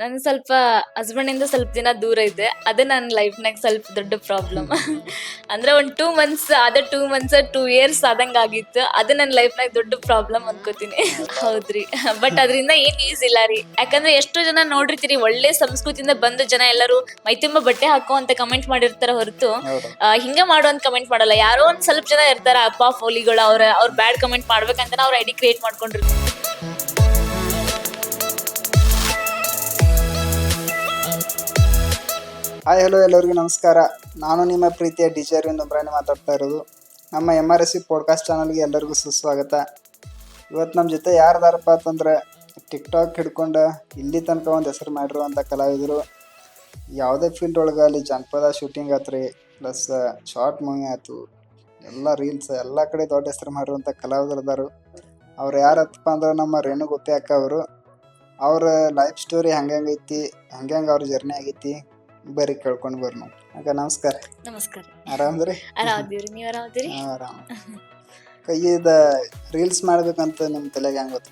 ನಾನು ಸ್ವಲ್ಪ ಹಸ್ಬೆಂಡ್ ಇಂದ ಸ್ವಲ್ಪ ದಿನ ದೂರ ಇದ್ದೆ ಅದೇ ನನ್ನ ಲೈಫ್ನಾಗ ಸ್ವಲ್ಪ ದೊಡ್ಡ ಪ್ರಾಬ್ಲಮ್ ಅಂದ್ರೆ ಒಂದ್ ಟೂ ಮಂತ್ಸ್ ಅದೇ ಟೂ ಮಂತ್ಸ್ ಟೂ ಇಯರ್ಸ್ ಆದಂಗ ಆಗಿತ್ತು. ಅದು ನನ್ನ ಲೈಫ್ನಾಗ ದೊಡ್ಡ ಪ್ರಾಬ್ಲಮ್ ಅನ್ಕೋತೀನಿ. ಹೌದ್ರಿ. ಬಟ್ ಅದರಿಂದ ಏನ್ ಈಸ್ ಇಲ್ಲ ರೀ. ಯಾಕಂದ್ರೆ ಎಷ್ಟೋ ಜನ ನೋಡಿರ್ತೀರಿ ಒಳ್ಳೆ ಸಂಸ್ಕೃತಿಯಿಂದ ಬಂದ ಜನ ಎಲ್ಲರೂ ಮೈ ತುಂಬ ಬಟ್ಟೆ ಹಾಕೋ ಅಂತ ಕಮೆಂಟ್ ಮಾಡಿರ್ತಾರ ಹೊರತು. ಹಿಂಗೆ ಆ, ಹಿಂಗ ಮಾಡೋ ಅಂತ ಕಮೆಂಟ್ ಮಾಡಲ್ಲ. ಯಾರೋ ಒಂದ್ ಸ್ವಲ್ಪ ಜನ ಇರ್ತಾರ ಅಪ್ಪ ಫೋಲಿಗಳು ಅವ್ರ ಅವ್ರ ಬ್ಯಾಡ್ ಕಮೆಂಟ್ ಮಾಡ್ಬೇಕಂತ ಅವ್ರ ಐಡಿ ಕ್ರಿಯೇಟ್ ಮಾಡ್ಕೊಂಡಿರ್ತಾರೆ. ಹಾಯ್ ಹಲೋ ಎಲ್ಲರಿಗೂ ನಮಸ್ಕಾರ. ನಾನು ನಿಮ್ಮ ಪ್ರೀತಿಯ ಡಿಜರ್ ಅರವಿಂದ್ ಮಾತಾಡ್ತಾ ಇರೋದು. ನಮ್ಮ M R S C podcast ಚಾನಲ್ಗೆ ಎಲ್ಲರಿಗೂ ಸುಸ್ವಾಗತ. ಇವತ್ತು ನಮ್ಮ ಜೊತೆ ಯಾರ್ದಾರಪ್ಪ ಅಂತಂದ್ರೆ ಟಿಕ್ ಟಾಕ್ ಹಿಡ್ಕೊಂಡು ಇಲ್ಲಿ ತನಕ ಒಂದು ಹೆಸರು ಮಾಡಿರುವಂಥ ಕಲಾವಿದರು. ಯಾವುದೇ ಫೀಲ್ಡ್ ಒಳಗೆ ಅಲ್ಲಿ ಜನಪದ ಶೂಟಿಂಗ್ ಆತ್ರಿ ಪ್ಲಸ್ ಶಾರ್ಟ್ ಮೂವಿ ಆಯಿತು, ಎಲ್ಲ ರೀಲ್ಸ್ ಎಲ್ಲ ಕಡೆ ದೊಡ್ಡ ಹೆಸರು ಮಾಡಿರುವಂಥ ಕಲಾವಿದರು ಅದಾರು. ಅವ್ರು ಯಾರಪ್ಪ ಅಂದ್ರೆ ನಮ್ಮ ರೇಣು ಅಕ್ಕ ಅವರು. ಅವ್ರ ಲೈಫ್ ಸ್ಟೋರಿ ಹೆಂಗೈತಿ, ಹೆಂಗೆ ಅವ್ರ ಜರ್ನಿ ಆಗೈತಿ. ಬರ್ರಿ ಕೇಳ್ಕೊಂಡು ಬರ್ರಿ ನಾವು. ಅಕ್ಕ ನಮಸ್ಕಾರ. ನಮಸ್ಕಾರ. ಆರಾಮದ್ರಿ? ಆರಾಮದಿರಿ ನೀವು ಆರಾಮದಿರಿ? ಆರಾಮ. ಕೈಯದ ರೀಲ್ಸ್ ಮಾಡ್ಬೇಕಂತ ನಿಮ್ ತಲೆಗೆ ಹೆಂಗ್ ಗೊತ್ತ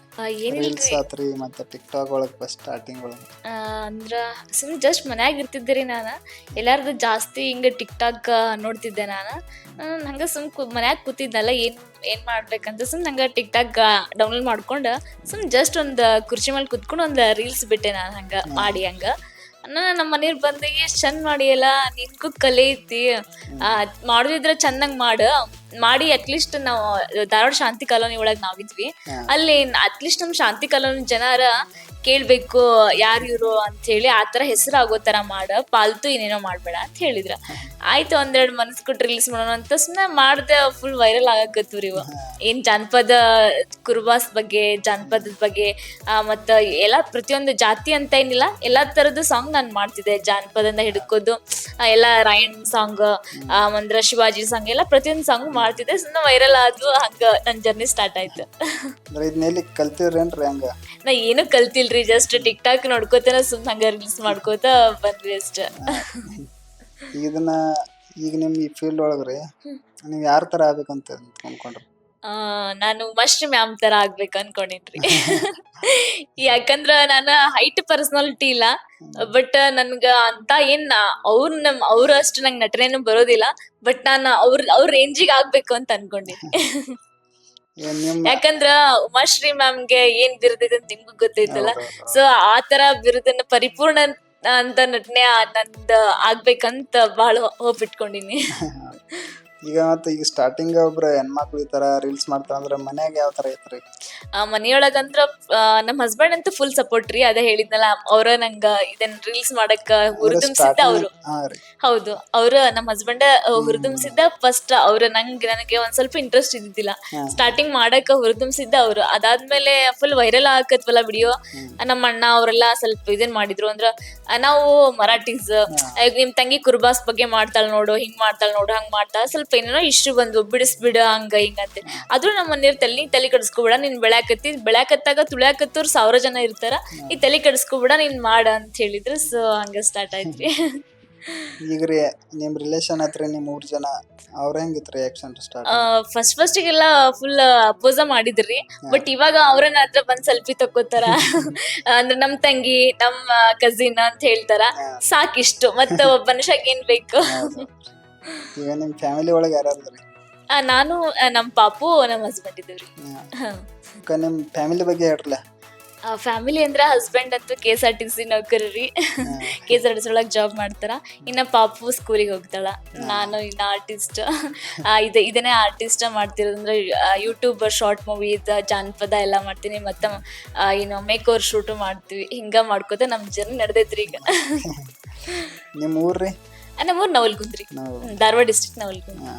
ರೀಲ್ಸ್ ಆತ್ರಿ ಮತ್ತೆ ಟಿಕ್ ಟಾಕ್ ಒಳಗ್ ಫಸ್ಟ್ ಸ್ಟಾರ್ಟಿಂಗ್ ಒಳಗ್. ಅಂದ್ರ ಸುಮ್ ಜಸ್ಟ್ ಮನ್ಯಾಗ ಇರ್ತಿದ್ದೆ ರೀ ನಾನು. ಎಲ್ಲಾರ್ದು ಜಾಸ್ತಿ ಹಿಂಗ ಟಿಕ್ ಟಾಕ್ ನೋಡ್ತಿದ್ದೆ ನಾನು. ಹಂಗ ಸುಮ್ ಮನ್ಯಾಗ ಕೂತಿದ್ನಲ್ಲ ಏನ್ ಏನ್ ಮಾಡ್ಬೇಕಂತ ಸುಮ್ ನಂಗ ಟಿಕ್ ಟಾಕ್ ಡೌನ್ಲೋಡ್ ಮಾಡ್ಕೊಂಡು ಸುಮ್ ಜಸ್ಟ್ ಒಂದ್ ಕುರ್ಚಿ ಮೇಲೆ ಕುತ್ಕೊಂಡು ಒಂದ್ ರೀಲ್ಸ್ ಬಿಟ್ಟೆ ನಾನು ಹಂಗ ಮಾಡಿ ಹಂಗ. ನಾನು ನಮ್ಮ ಮನೇಲಿ ಬಂದಾಗ ಎಷ್ಟು ಚಂದ ಮಾಡಿಯಲ್ಲ ನಿನ್ಗೂ ಕಲೆ ಐತಿ. ಆ, ಮಾಡೋದಿದ್ರ ಚಂದಂಗ್ ಮಾಡು. ಮಾಡಿ ಅಟ್ಲೀಸ್ಟ್ ನಾವು ಧಾರವಾಡ ಶಾಂತಿ ಕಾಲೋನಿ ಒಳಗ್ ನಾವಿದ್ವಿ. ಅಲ್ಲಿ ಅಟ್ಲೀಸ್ಟ್ ನಮ್ ಶಾಂತಿ ಕಾಲೋನಿ ಜನರ ಕೇಳ್ಬೇಕು ಯಾರು ಇವ್ರು ಅಂತ ಹೇಳಿ ಆತರ ಹೆಸರು ಹೆಸರಾಗೋ ತರ ಮಾಡ ಪಾಲ್ತು ಏನೇನೋ ಮಾಡ್ಬೇಡ ಅಂತ ಹೇಳಿದ್ರ. ಆಯ್ತು ಒಂದೆರಡು ಮನಸ್ ಕೊಟ್ಟು ರಿಲೀಸ್ ಮಾಡೋಣ ಅಂತ ಸುಮ್ಮನೆ ಮಾಡ್ದೆ ಫುಲ್ ವೈರಲ್ ಆಗಕತ್ವ್ರಿ ಇವ. ಏನ್ ಜಾನಪದ ಕುರುಬಾಸ್ ಬಗ್ಗೆ ಜಾನಪದದ ಬಗ್ಗೆ ಆ, ಮತ್ತ ಎಲ್ಲಾ ಪ್ರತಿಯೊಂದು ಜಾತಿ ಅಂತ ಏನಿಲ್ಲ ಎಲ್ಲಾ ತರದ ಸಾಂಗ್ ನಾನು ಮಾಡ್ತಿದ್ದೆ. ಜಾನಪದದಿಂದ ಹಿಡ್ಕೋದು ಆ, ಎಲ್ಲಾ ರಾಯಣ್ ಸಾಂಗ್ ಅಂದ್ರ ಶಿವಾಜಿ ಸಾಂಗ್ ಎಲ್ಲ ಪ್ರತಿಯೊಂದು ಸಾಂಗ್ ಮಾಡ್ತಿದ್ದೆ. ಸುಮ್ಮನೆ ವೈರಲ್ ಆದ್ವು ಹಂಗ ನನ್ ಜರ್ನಿ ಸ್ಟಾರ್ಟ್ ಆಯ್ತು. ಅಂದ್ರೆ ಇದ್ನಲ್ಲಿ ಕಲ್ತಿರೇನ್ರಿ ಹಂಗ? ನಾ ಏನು ಕಲ್ತಿಲ್ರಿ ಜಸ್ಟ್ ಟಿಕ್ ಟಾಕ್ ನೋಡ್ಕೋತೇನ ಸುಮ್ ಹಂಗ ರೀಲ್ಸ್ ಮಾಡ್ಕೋತ ಬಂದ್ವಿ ಅಷ್ಟ. ಇದನ್ನ ಈಗ ನಿಮ್ ಈ ಫೀಲ್ಡ್ ಒಳಗ್ರಿ ನೀವ್ ಯಾರ ತರ ಆಗ್ಬೇಕಂತ ಅನ್ಕೊಂಡ್ರಿ? ಆ, ನಾನು ಮಶ್ರಿ ಮ್ಯಾಮ್ ತರ ಆಗ್ಬೇಕು ಅನ್ಕೊಂಡಿನ್ರಿ ಯಾಕಂದ್ರ ನಾನು ಹೈಟ್ ಪರ್ಸನಾಲಿಟಿ ಇಲ್ಲ ಬಟ್ ನನ್ಗ ಅಂತ ಏನ್ ಅವ್ರ ನಮ್ ಅವ್ರ ಅಷ್ಟು ನಂಗೆ ನಟನೆನು ಬರೋದಿಲ್ಲ ಬಟ್ ನಾನು ಅವ್ರ ಅವ್ರ ರೇಂಜಿಗೆ ಆಗ್ಬೇಕು ಅಂತ ಅನ್ಕೊಂಡಿನಿ ಏನ್ ನಿಮ್ ಯಾಕಂದ್ರ ಉಮಾಶ್ರೀ ಮ್ಯಾಮ್ಗೆ ಏನ್ ಬಿರುದಿದೆ ಅಂತ ನಿಮ್ಗೂ ಗೊತ್ತೈತಲ್ಲ ಹೌದ್. ಸೊ ಆ ತರ ಬಿರುದನ್ನ ಪರಿಪೂರ್ಣ ಅಂತ ನಟನೆ ನಂದ ಆಗ್ಬೇಕಂತ ಬಹಳ ಹೋಪ್ ಇಟ್ಕೊಂಡಿನಿ. ಈಗ ಮತ್ತೆ ಈಗ ಸ್ಟಾರ್ಟಿಂಗ್ ಒಬ್ರು ಹೆಣ್ಮಕ್ಳು ಈ ತರ ರೀಲ್ಸ್ ಮಾಡ್ತಾರ ಅಂದ್ರೆ ಮನ್ಯಾಗ ಯಾವ ತರ ಐತ್ರಿ ಆ, ಮನಿಯೊಳಗಂದ್ರ ಆ, ನಮ್ ಹಸ್ಬೆಂಡ್ ಅಂತೂ ಫುಲ್ ಸಪೋರ್ಟ್ ರೀ ಅದೇ ಹೇಳಿದ್ನಲ್ಲ ಅವ್ರ ನಂಗ ಇದನ್ ರೀಲ್ಸ್ ಮಾಡಕ್ ಹುರಿದುಂಬಿಸಿದ್ದ ಅವ್ರು. ಹೌದು ಅವ್ರ ನಮ್ ಹಸ್ಬೆಂಡ್ ಹುರಿದುಂಬಿಸಿದ್ದ ಫಸ್ಟ್ ಅವ್ರ ನಂಗ್ ನನಗೆ ಒಂದ್ ಸ್ವಲ್ಪ ಇಂಟ್ರೆಸ್ಟ್ ಇದ್ದಿದ್ದಿಲ್ಲ. ಸ್ಟಾರ್ಟಿಂಗ್ ಮಾಡಕ್ ಹುರಿದುಂಬಿಸಿದ್ದ ಅವ್ರು. ಅದಾದ್ಮೇಲೆ ಫುಲ್ ವೈರಲ್ ಆಗತ್ವಲ್ಲ ವಿಡಿಯೋ ನಮ್ಮ ಅಣ್ಣ ಅವರೆಲ್ಲ ಸ್ವಲ್ಪ ಇದನ್ ಮಾಡಿದ್ರು ಅಂದ್ರ ನಾವು ಮರಾಠೀಸ್ ನಿಮ್ ತಂಗಿ ಕುರ್ಬಾಸ್ ಬಗ್ಗೆ ಮಾಡ್ತಾಳ ನೋಡು ಹಿಂಗ್ ಮಾಡ್ತಾಳ ನೋಡು ಹಂಗ್ ಮಾಡ್ತಾಳ ಸ್ವಲ್ಪ ಏನೇನೋ ಇಷ್ಟು ಬಂದು ಬಿಡಿಸ್ಬಿಡ ಹಂಗ ಹಿಂಗ ಅಂತ. ಆದ್ರೂ ನಮ್ಮ ಮನೆಯವ್ರ ತಲೆ ತಲೆ ಕಡಿಸ್ಕೊಬಿಡ ನೀನ್ ಬೆಳಕತ್ತಿ ಬೆಳಕತ್ತಾಗ ತುಳ್ಯಾಕತ್ತವ್ರು ಸಾವಿರ ಜನ ಇರ್ತಾರ. ಈ ತಲೆ ಕಡಿಸ್ಕೊಬಿಡ ನೀನ್ ಮಾಡ ಅಂತ ಹೇಳಿದ್ರು. ಸೊ ಹಂಗ ಸ್ಟಾರ್ಟ್ ಆಯ್ತ್ರಿ. ಈಗ ರೀ ನಿಮ್ ರಿಲೇಶನ್ ಹತ್ರ ನಿಮ್ ಮೂರ್ ಜನ ಅವ್ರ ಹೆಂಗಿತ್ತು ರಿಯಾಕ್ಷನ್ ಸ್ಟಾರ್ಟ್ ಫಸ್ಟ್ ಫಸ್ಟಿಗೆಲ್ಲ ಫುಲ್ ಅಪೋಸ ಮಾಡಿದ್ರಿ. ಬಟ್ ಇವಾಗ ಅವ್ರನ್ನ ಹತ್ರ ಬಂದ್ ಸೆಲ್ಫಿ ತಕ್ಕೋತಾರ. ಅಂದ್ರೆ ನಮ್ ತಂಗಿ ನಮ್ಮ ಕಸಿನ್ ಅಂತ ಹೇಳ್ತಾರ. ಸಾಕಿಷ್ಟು. ಮತ್ತೆ ಒಬ್ಬ ಮನುಷ್ಯಗ್ ಏನ್ ಬೇಕು? ಈಗ ನಿಮ್ಮ ಫ್ಯಾಮಿಲಿ ಒಳಗೆ ಯಾರಾದ್ರಿ ಆ, ನಾನು ನಮ್ಮ ನಮ್ ಪಾಪು ನಮ್ಮ ಹಸ್ಬೆಂಡ್ ಇದ್ದೀವ್ರಿ. ಅಕ್ಕ ನಿಮ್ ಫ್ಯಾಮಿಲಿ ಬಗ್ಗೆ ಹೇಳ್ರಲ್ಲ? ಫ್ಯಾಮಿಲಿ ಅಂದ್ರೆ ಹಸ್ಬೆಂಡ್ ಅಂತೂ K S R T C ನೌಕರಿ ರೀ K S R T C ಒಳಗೆ ಜಾಬ್ ಮಾಡ್ತಾರ. ಇನ್ನ ಪಾಪು ಸ್ಕೂಲಿಗೆ ಹೋಗ್ತಾಳ. ನಾನು ಇನ್ನ ಆರ್ಟಿಸ್ಟ್ ಇದು ಇದನ್ನೇ ಆರ್ಟಿಸ್ಟ್ ಮಾಡ್ತಿರೋದಂದ್ರೆ ಯೂಟ್ಯೂಬ್ ಶಾರ್ಟ್ ಮೂವಿ ಜಾನಪದ ಎಲ್ಲ ಮಾಡ್ತೀನಿ. ಮತ್ತೆ ಆ, ಏನು ಮೇಕ್ ಓವರ್ ಶೂಟು ಮಾಡ್ತೀವಿ. ಹಿಂಗ ಮಾಡ್ಕೋತ ನಮ್ಮ ಜನ ನಡೆದೈತ್ರಿ ಈಗ. ನಿಮ್ಮ ಊರ್ರಿ? ನಮ್ಮೂರ್ ನವಲ್ಗುಂದ್ರಿ. ನಾವು ಧಾರವಾಡ ಡಿಸ್ಟ್ರಿಕ್ಟ್ ನವಲ್ಗುಂದ್ ನಿಮ್ಮ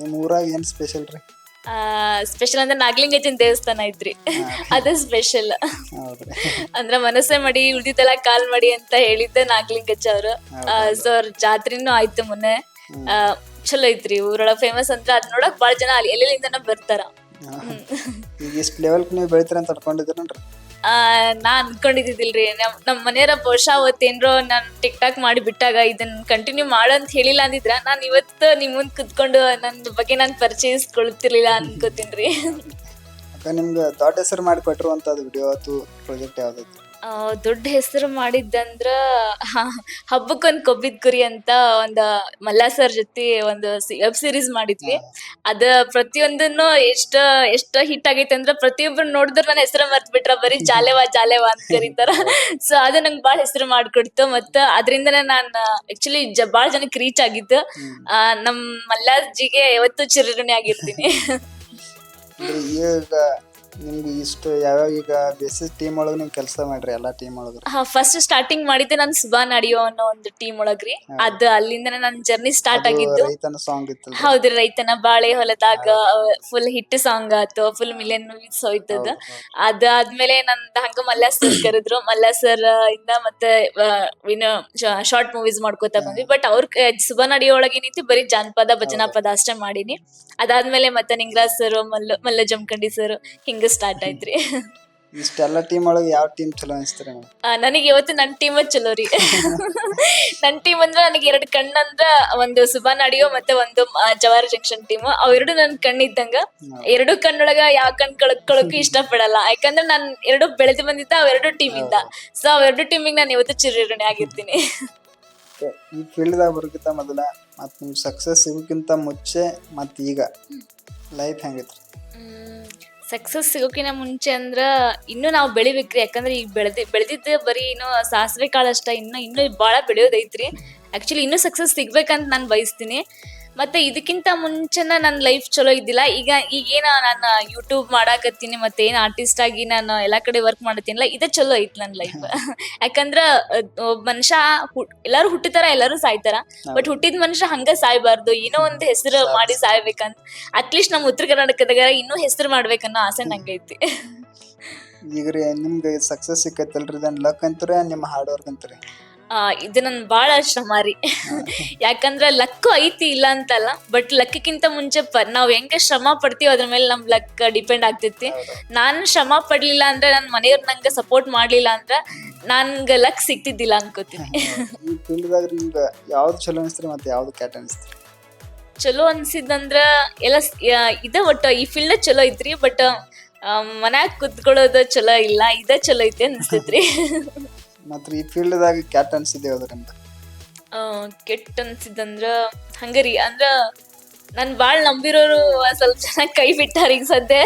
ನಿಮ್ ಊರಾಗ ಏನ್ ಸ್ಪೆಷಲ್ ರೀ? ಸ್ಪೆಷಲ್ ಅಂದ್ರೆ ನಾಗಲಿಂಗಜ್ಜನ ದೇವಸ್ಥಾನ ಐತ್ರಿ ಅದೇ ಸ್ಪೆಷಲ್ ಅಂದ್ರ ಮನಸ್ಸೇ ಮಾಡಿ ಉಳಿದಿದ್ದೆಲ್ಲ ಕಾಲ್ ಮಾಡಿ ಅಂತ ಹೇಳಿದ್ದೆ ನಾಗಲಿಂಗಜ್ಜ ಅವರು. ಸೊ ಅವ್ರ ಜಾತ್ರೆನೂ ಆಯ್ತು ಮೊನ್ನೆ. ಆ, ಚಲೋ ಐತ್ರಿ ಊರೊಳಗ ಫೇಮಸ್ ಅಂದ್ರೆ ಅದ್ ನೋಡಕ್ ಬಹಳ ಜನ ಅಲ್ಲಿ ಎಲ್ಲೆಲ್ಲಿಂದನ ಬರ್ತಾರ. ಈಗ ಇಷ್ಟ ಲೆವೆಲ್ ನೀವು ಬೆಳಿತೀರ ಅಂತ ಅನ್ಕೊಂಡಿದ್ದೀರನ್ರಿ? ನಾ ಅನ್ಕೊಂಡಿದ್ದಿಲ್ರಿ ನಮ್ ನಮ್ ಮನೆಯವರ ಬಹುಶಃ ಅವತ್ತೇನ್ರೋ ನಾನ್ ಟಿಕ್ ಟಾಕ್ ಮಾಡಿ ಬಿಟ್ಟಾಗ ಇದನ್ನ ಕಂಟಿನ್ಯೂ ಮಾಡಂತ ಹೇಳಿಲ್ಲ ಅಂದಿದ್ರ ನಾನು ಇವತ್ತು ನಿಮ್ಮ ಮುಂದ್ ಕುತ್ಕೊಂಡು ನನ್ ಬಗ್ಗೆ ನಾನು ಪರಿಚಯಿಸ್ಕೊಳ್ತಿರ್ಲಿಲ್ಲ ಅನ್ಕೋತೀನ್ರಿ ಅಕ್ಕ ನಿಮ್ಗೆ ದೊಡ್ಡ ಹೆಸರು ಮಾಡಿ ಕೊಟ್ಟಿರುವಂತದ್ದು ವಿಡಿಯೋ ಅಥವಾ ಪ್ರಾಜೆಕ್ಟ್ ಯಾವ್ದೈತಿ ಆ, ದೊಡ್ಡ ಹೆಸರು ಮಾಡಿದ್ದಂದ್ರ ಹಬ್ಬಕ್ಕೊಂದು ಕೊಬ್ಬಿದ ಕುರಿ ಅಂತ ಒಂದ ಮಲ್ಲ ಸರ್ ಜೊತೆ ಒಂದು ವೆಬ್ ಸೀರೀಸ್ ಮಾಡಿದ್ವಿ. ಅದ ಪ್ರತಿಯೊಂದನ್ನು ಎಷ್ಟ ಎಷ್ಟ ಹಿಟ್ ಆಗೈತೆ ಅಂದ್ರ ಪ್ರತಿಯೊಬ್ರು ನೋಡಿದ್ರ ನನ್ನ ಹೆಸರು ಮರ್ತ್ ಬಿಟ್ರ ಬರೀ ಜಾಲೆವಾ ಜಾಲೆವಾ ಅಂತ ಕರೀತಾರ. ಸೊ ಅದ ನಂಗೆ ಬಾಳ ಹೆಸರು ಮಾಡ್ಕೊಡ್ತು ಮತ್ತ ಅದರಿಂದನೇ ನಾನ್ ಆಕ್ಚುಲಿ ಜ ಜನಕ್ಕೆ ರೀಚ್ ಆಗಿದ್ದು. ನಮ್ ಮಲ್ಲಾಜಿಗೆ ಯಾವತ್ತೂ ಚಿರಋಣಿ ಆಗಿರ್ತೀನಿ. ನಿಮ್ಗೆ ಇಷ್ಟು ಯಾವ್ಯಾವ ಈಗ ಬೇಸಿಸ್ ಟೀಮ್ ಒಳಗೆ ನೀವು ಕೆಲಸ ಮಾಡ್ರಿ ಎಲ್ಲಾ ಟೀಮ್ ಒಳಗೆ? ಹಾ ಫಸ್ಟ್ ಸ್ಟಾರ್ಟಿಂಗ್ ಮಾಡಿದ್ದೆ ನಾನು ಸುಬಾ ನಡಿಯೋ ಅನ್ನೋ ಒಂದು ಟೀಮ್ ಒಳಗ್ರಿ ಅದು ಅಲ್ಲಿಂದನೇ ನನ್ನ ಜರ್ನಿ ಸ್ಟಾರ್ಟ್ ಆಗಿತ್ತು ರೈತನ ಸಾಂಗ್ ಇತ್ತು ಹೌದ್ರಿ ರೈತನ ಬಾಳೆ ಹೊಲದಾಗ ಫುಲ್ ಹಿಟ್ ಸಾಂಗ್ ಆತು ಫುಲ್ ಮಿಲಿಯನ್ ಮೂವೀಸ್ ಹೋಯ್ತದ. ಅದಾದ್ಮೇಲೆ ನಂದ್ ಹಂಗ ಮಲ್ಲ ಸರ್ ಕರೆದ್ರು. ಮಲ್ಲ ಸರ್ ಇಂದ ಮತ್ತೆ ವಿನ ಶಾರ್ಟ್ ಮೂವೀಸ್ ಮಾಡ್ಕೋತಾ ಬಂದ್ವಿ. ಬಟ್ ಅವ್ರ ಸುಬಾ ನಡಿಯೋ ಒಳಗೆ ಏನೈತಿ ಬರೀ ಜಾನಪದ ಭಜನಾ ಪದ ಅಷ್ಟೇ ಮಾಡೀನಿ. ಅದಾದ್ಮೇಲೆ ಮತ್ತೆ ನಿಂಗ್ರಾಜ್ ಸರ್ ಮಲ್ಲ ಮಲ್ಲ ಜಮಖಂಡಿ ಸರ್ ಹಿಂಗ ಸ್ಟಾರ್ಟ್ ಆಯ್ತ್ರಿ. ಇಷ್ಟೆಲ್ಲ ಟೀಮ್ ಒಳಗೆ ಯಾವ ಟೀಮ್ ಚಲೋ ಅನಿಸ್ತೀರಿ ನನಗೆ ಇವತ್ತು ನನ್ನ ಟೀಮ್ ಚಲೋ ರೀ. ನನ್ನ ಟೀಮ್ ಅಂದ್ರೆ ನನಗೆ ಎರಡು ಕಣ್ಣಂದ್ರ ಒಂದು ಸುಬಾ ನಡಿಯೋ ಮತ್ತೆ ಒಂದು ಜವಾರ್ ಜಂಕ್ಷನ್ ಟೀಮ್ ಅವೆರಡು ನನ್ ಕಣ್ಣಿದ್ದಂಗ ಎರಡು ಕಣ್ಣೊಳಗ ಯಾವ ಕಣ್ ಕಳ್ಕೊಳಕ್ಕೂ ಇಷ್ಟಪಡಲ್ಲ. ಯಾಕಂದ್ರೆ ನಾನ್ ಎರಡು ಬೆಳೆದು ಬಂದಿದ್ದ ಅವೆರಡು ಟೀಮ್ ಇಂದ. ಸೊ ಅವೆರಡು ಟೀಮಿಗೆ ನಾನು ಇವತ್ತು ಚಿರಿರಣೆ ಆಗಿರ್ತೀನಿ. ಈ ಫೀಲ್ಡ್ದಾಗ ಬರೋಕ್ಕಿಂತ ಮೊದಲ ಮತ್ತು ನಿಮ್ಗೆ ಸಕ್ಸಸ್ ಸಿಗೋಕ್ಕಿಂತ ಮುಂಚೆ ಮತ್ತು ಈಗ. ಲೈಫ್ ಹೆಂಗೈತ್ರಿ? ಸಕ್ಸಸ್ ಸಿಗೋಕಿನ ಮುಂಚೆ ಅಂದ್ರ ಇನ್ನು ನಾವು ಬೆಳಿಬೇಕ್ರಿ. ಯಾಕಂದ್ರೆ ಈಗ ಬೆಳೆದಿ, ಬೆಳೆದಿದ್ದ ಬರೀ ಇನ್ನು ಸಾಸಿವೆ ಕಾಳು ಅಷ್ಟ ಇನ್ನು, ಇನ್ನೂ ಭಾಳ ಬೆಳೆಯೋದೈತ್ರಿ ಆಕ್ಚುಲಿ ಇನ್ನೂ ಸಕ್ಸಸ್ ಸಿಗ್ಬೇಕಂತ ನಾನು ಬಯಸ್ತೀನಿ. ಮತ್ತೆ ಇದಕ್ಕಿಂತ ಮುಂಚೆನ ನನ್ನ ಲೈಫ್ ಚಲೋ ಇದ್ದಿಲ್ಲ. ಈಗ ಈಗೇನ ನಾನು ಯೂಟ್ಯೂಬ್ ಮಾಡಾಕತ್ತೀನಿ ಮತ್ತೆ ಏನು ಆರ್ಟಿಸ್ಟ್ ಆಗಿ ನಾನು ಎಲ್ಲಾ ಕಡೆ ವರ್ಕ್ ಮಾಡತ್ತೀನಲ್ಲ ಇದ ಚಲೋ ಐತ್ ನನ್ನ ಲೈಫ್ ಯಾಕಂದ್ರ ಒಬ್ಬ ಮನುಷ್ಯ ಹುಟ್- ಎಲ್ಲಾರು ಹುಟ್ಟಿತಾರ ಎಲ್ಲಾರು ಸಾಯ್ತಾರ. ಬಟ್ ಹುಟ್ಟಿದ ಮನುಷ್ಯ ಹಂಗ ಸಾಯ್ಬಾರ್ದು. ಏನೋ ಒಂದ್ ಹೆಸರು ಮಾಡಿ ಸಾಯ್ಬೇಕಂತ ಅಟ್ಲೀಸ್ಟ್ ನಮ್ಮ ಉತ್ತರ ಕರ್ನಾಟಕದಾಗ ಇನ್ನೂ ಹೆಸರು ಮಾಡ್ಬೇಕನ್ನೋ ಆಸೆ ನಂಗೈತಿ ಈಗ ರೀ ನಿಮ್ಗೆ ಸಕ್ಸಸ್ ಸಿಕ್ಕೈತಲ್ರಿ ಇದನ್ನ ಲಕ್ ಅಂತಾರೆ ನಿಮ್ಮ ಹಾರ್ಡ್ ವರ್ಕ್ ಅಂತೀರಿ? ಆ, ಇದು ನನ್ ಬಹಳ ಶ್ರಮ ರೀ. ಯಾಕಂದ್ರ ಲಕ್ ಐತಿ ಇಲ್ಲ ಅಂತಲ್ಲ ಬಟ್ ಲಕ್ಕಿಂತ ಮುಂಚೆ ಪ ನಾವ್ ಹೆಂಗ ಶ್ರಮ ಪಡ್ತೀವಿ ಅದ್ರ ಮೇಲೆ ನಮ್ ಲಕ್ ಡಿಪೆಂಡ್ ಆಗ್ತೈತಿ. ನಾನು ಶ್ರಮ ಪಡ್ಲಿಲ್ಲ ಅಂದ್ರೆ ನನ್ ಮನೆಯವ್ರ ನಂಗೆ ಸಪೋರ್ಟ್ ಮಾಡ್ಲಿಲ್ಲ ಅಂದ್ರ ನನ್ಗ ಲಕ್ ಸಿಗ್ತಿದ್ದಿಲ್ಲ ಅನ್ಕೋತೀನಿ. ಈ ಫೀಲ್ಡ್ದಾಗ ನಿಮ್ಗೆ ಯಾವ್ದು ಚಲೋ ಅನಿಸ್ತೀರಿ ಮತ್ತೆ ಯಾವ್ದು ಕ್ಯಾಟ್ ಅನಿಸ್ತೀರಿ? ಚಲೋ ಅನ್ಸಿದಂದ್ರ ಎಲ್ಲ ಸ್- ಯಾ- ಇದ ಒಟ್ಟ ಈ ಫೀಲ್ಡ್ ಚಲೋ ಐತ್ರಿ ಬಟ್ ಮನ್ಯಾಗ ಕುತ್ಕೊಳ್ಳೋದು ಚಲೋ ಇಲ್ಲ ಇದ ಚಲೋ ಐತಿ ಅನ್ಸ್ತೈತ್ರಿ. ಮತ್ತು ಈ ಫೀಲ್ಡ್ದಾಗ ಕ್ಯಾಟ್ ಅನ್ಸಿದ್ದೆ ಅದರಿಂದ ಕೆಟ್ಟ ಅನ್ಸಿದಂದ್ರ ಹಂಗರಿ ಅಂದ್ರ ನನ್ ಬಾಳ್ ನಂಬಿರೋರು ಸ್ವಲ್ಪ ಜನ ಕೈ ಬಿಟ್ಟಾರ ಈಗ ಸದ್ಯ.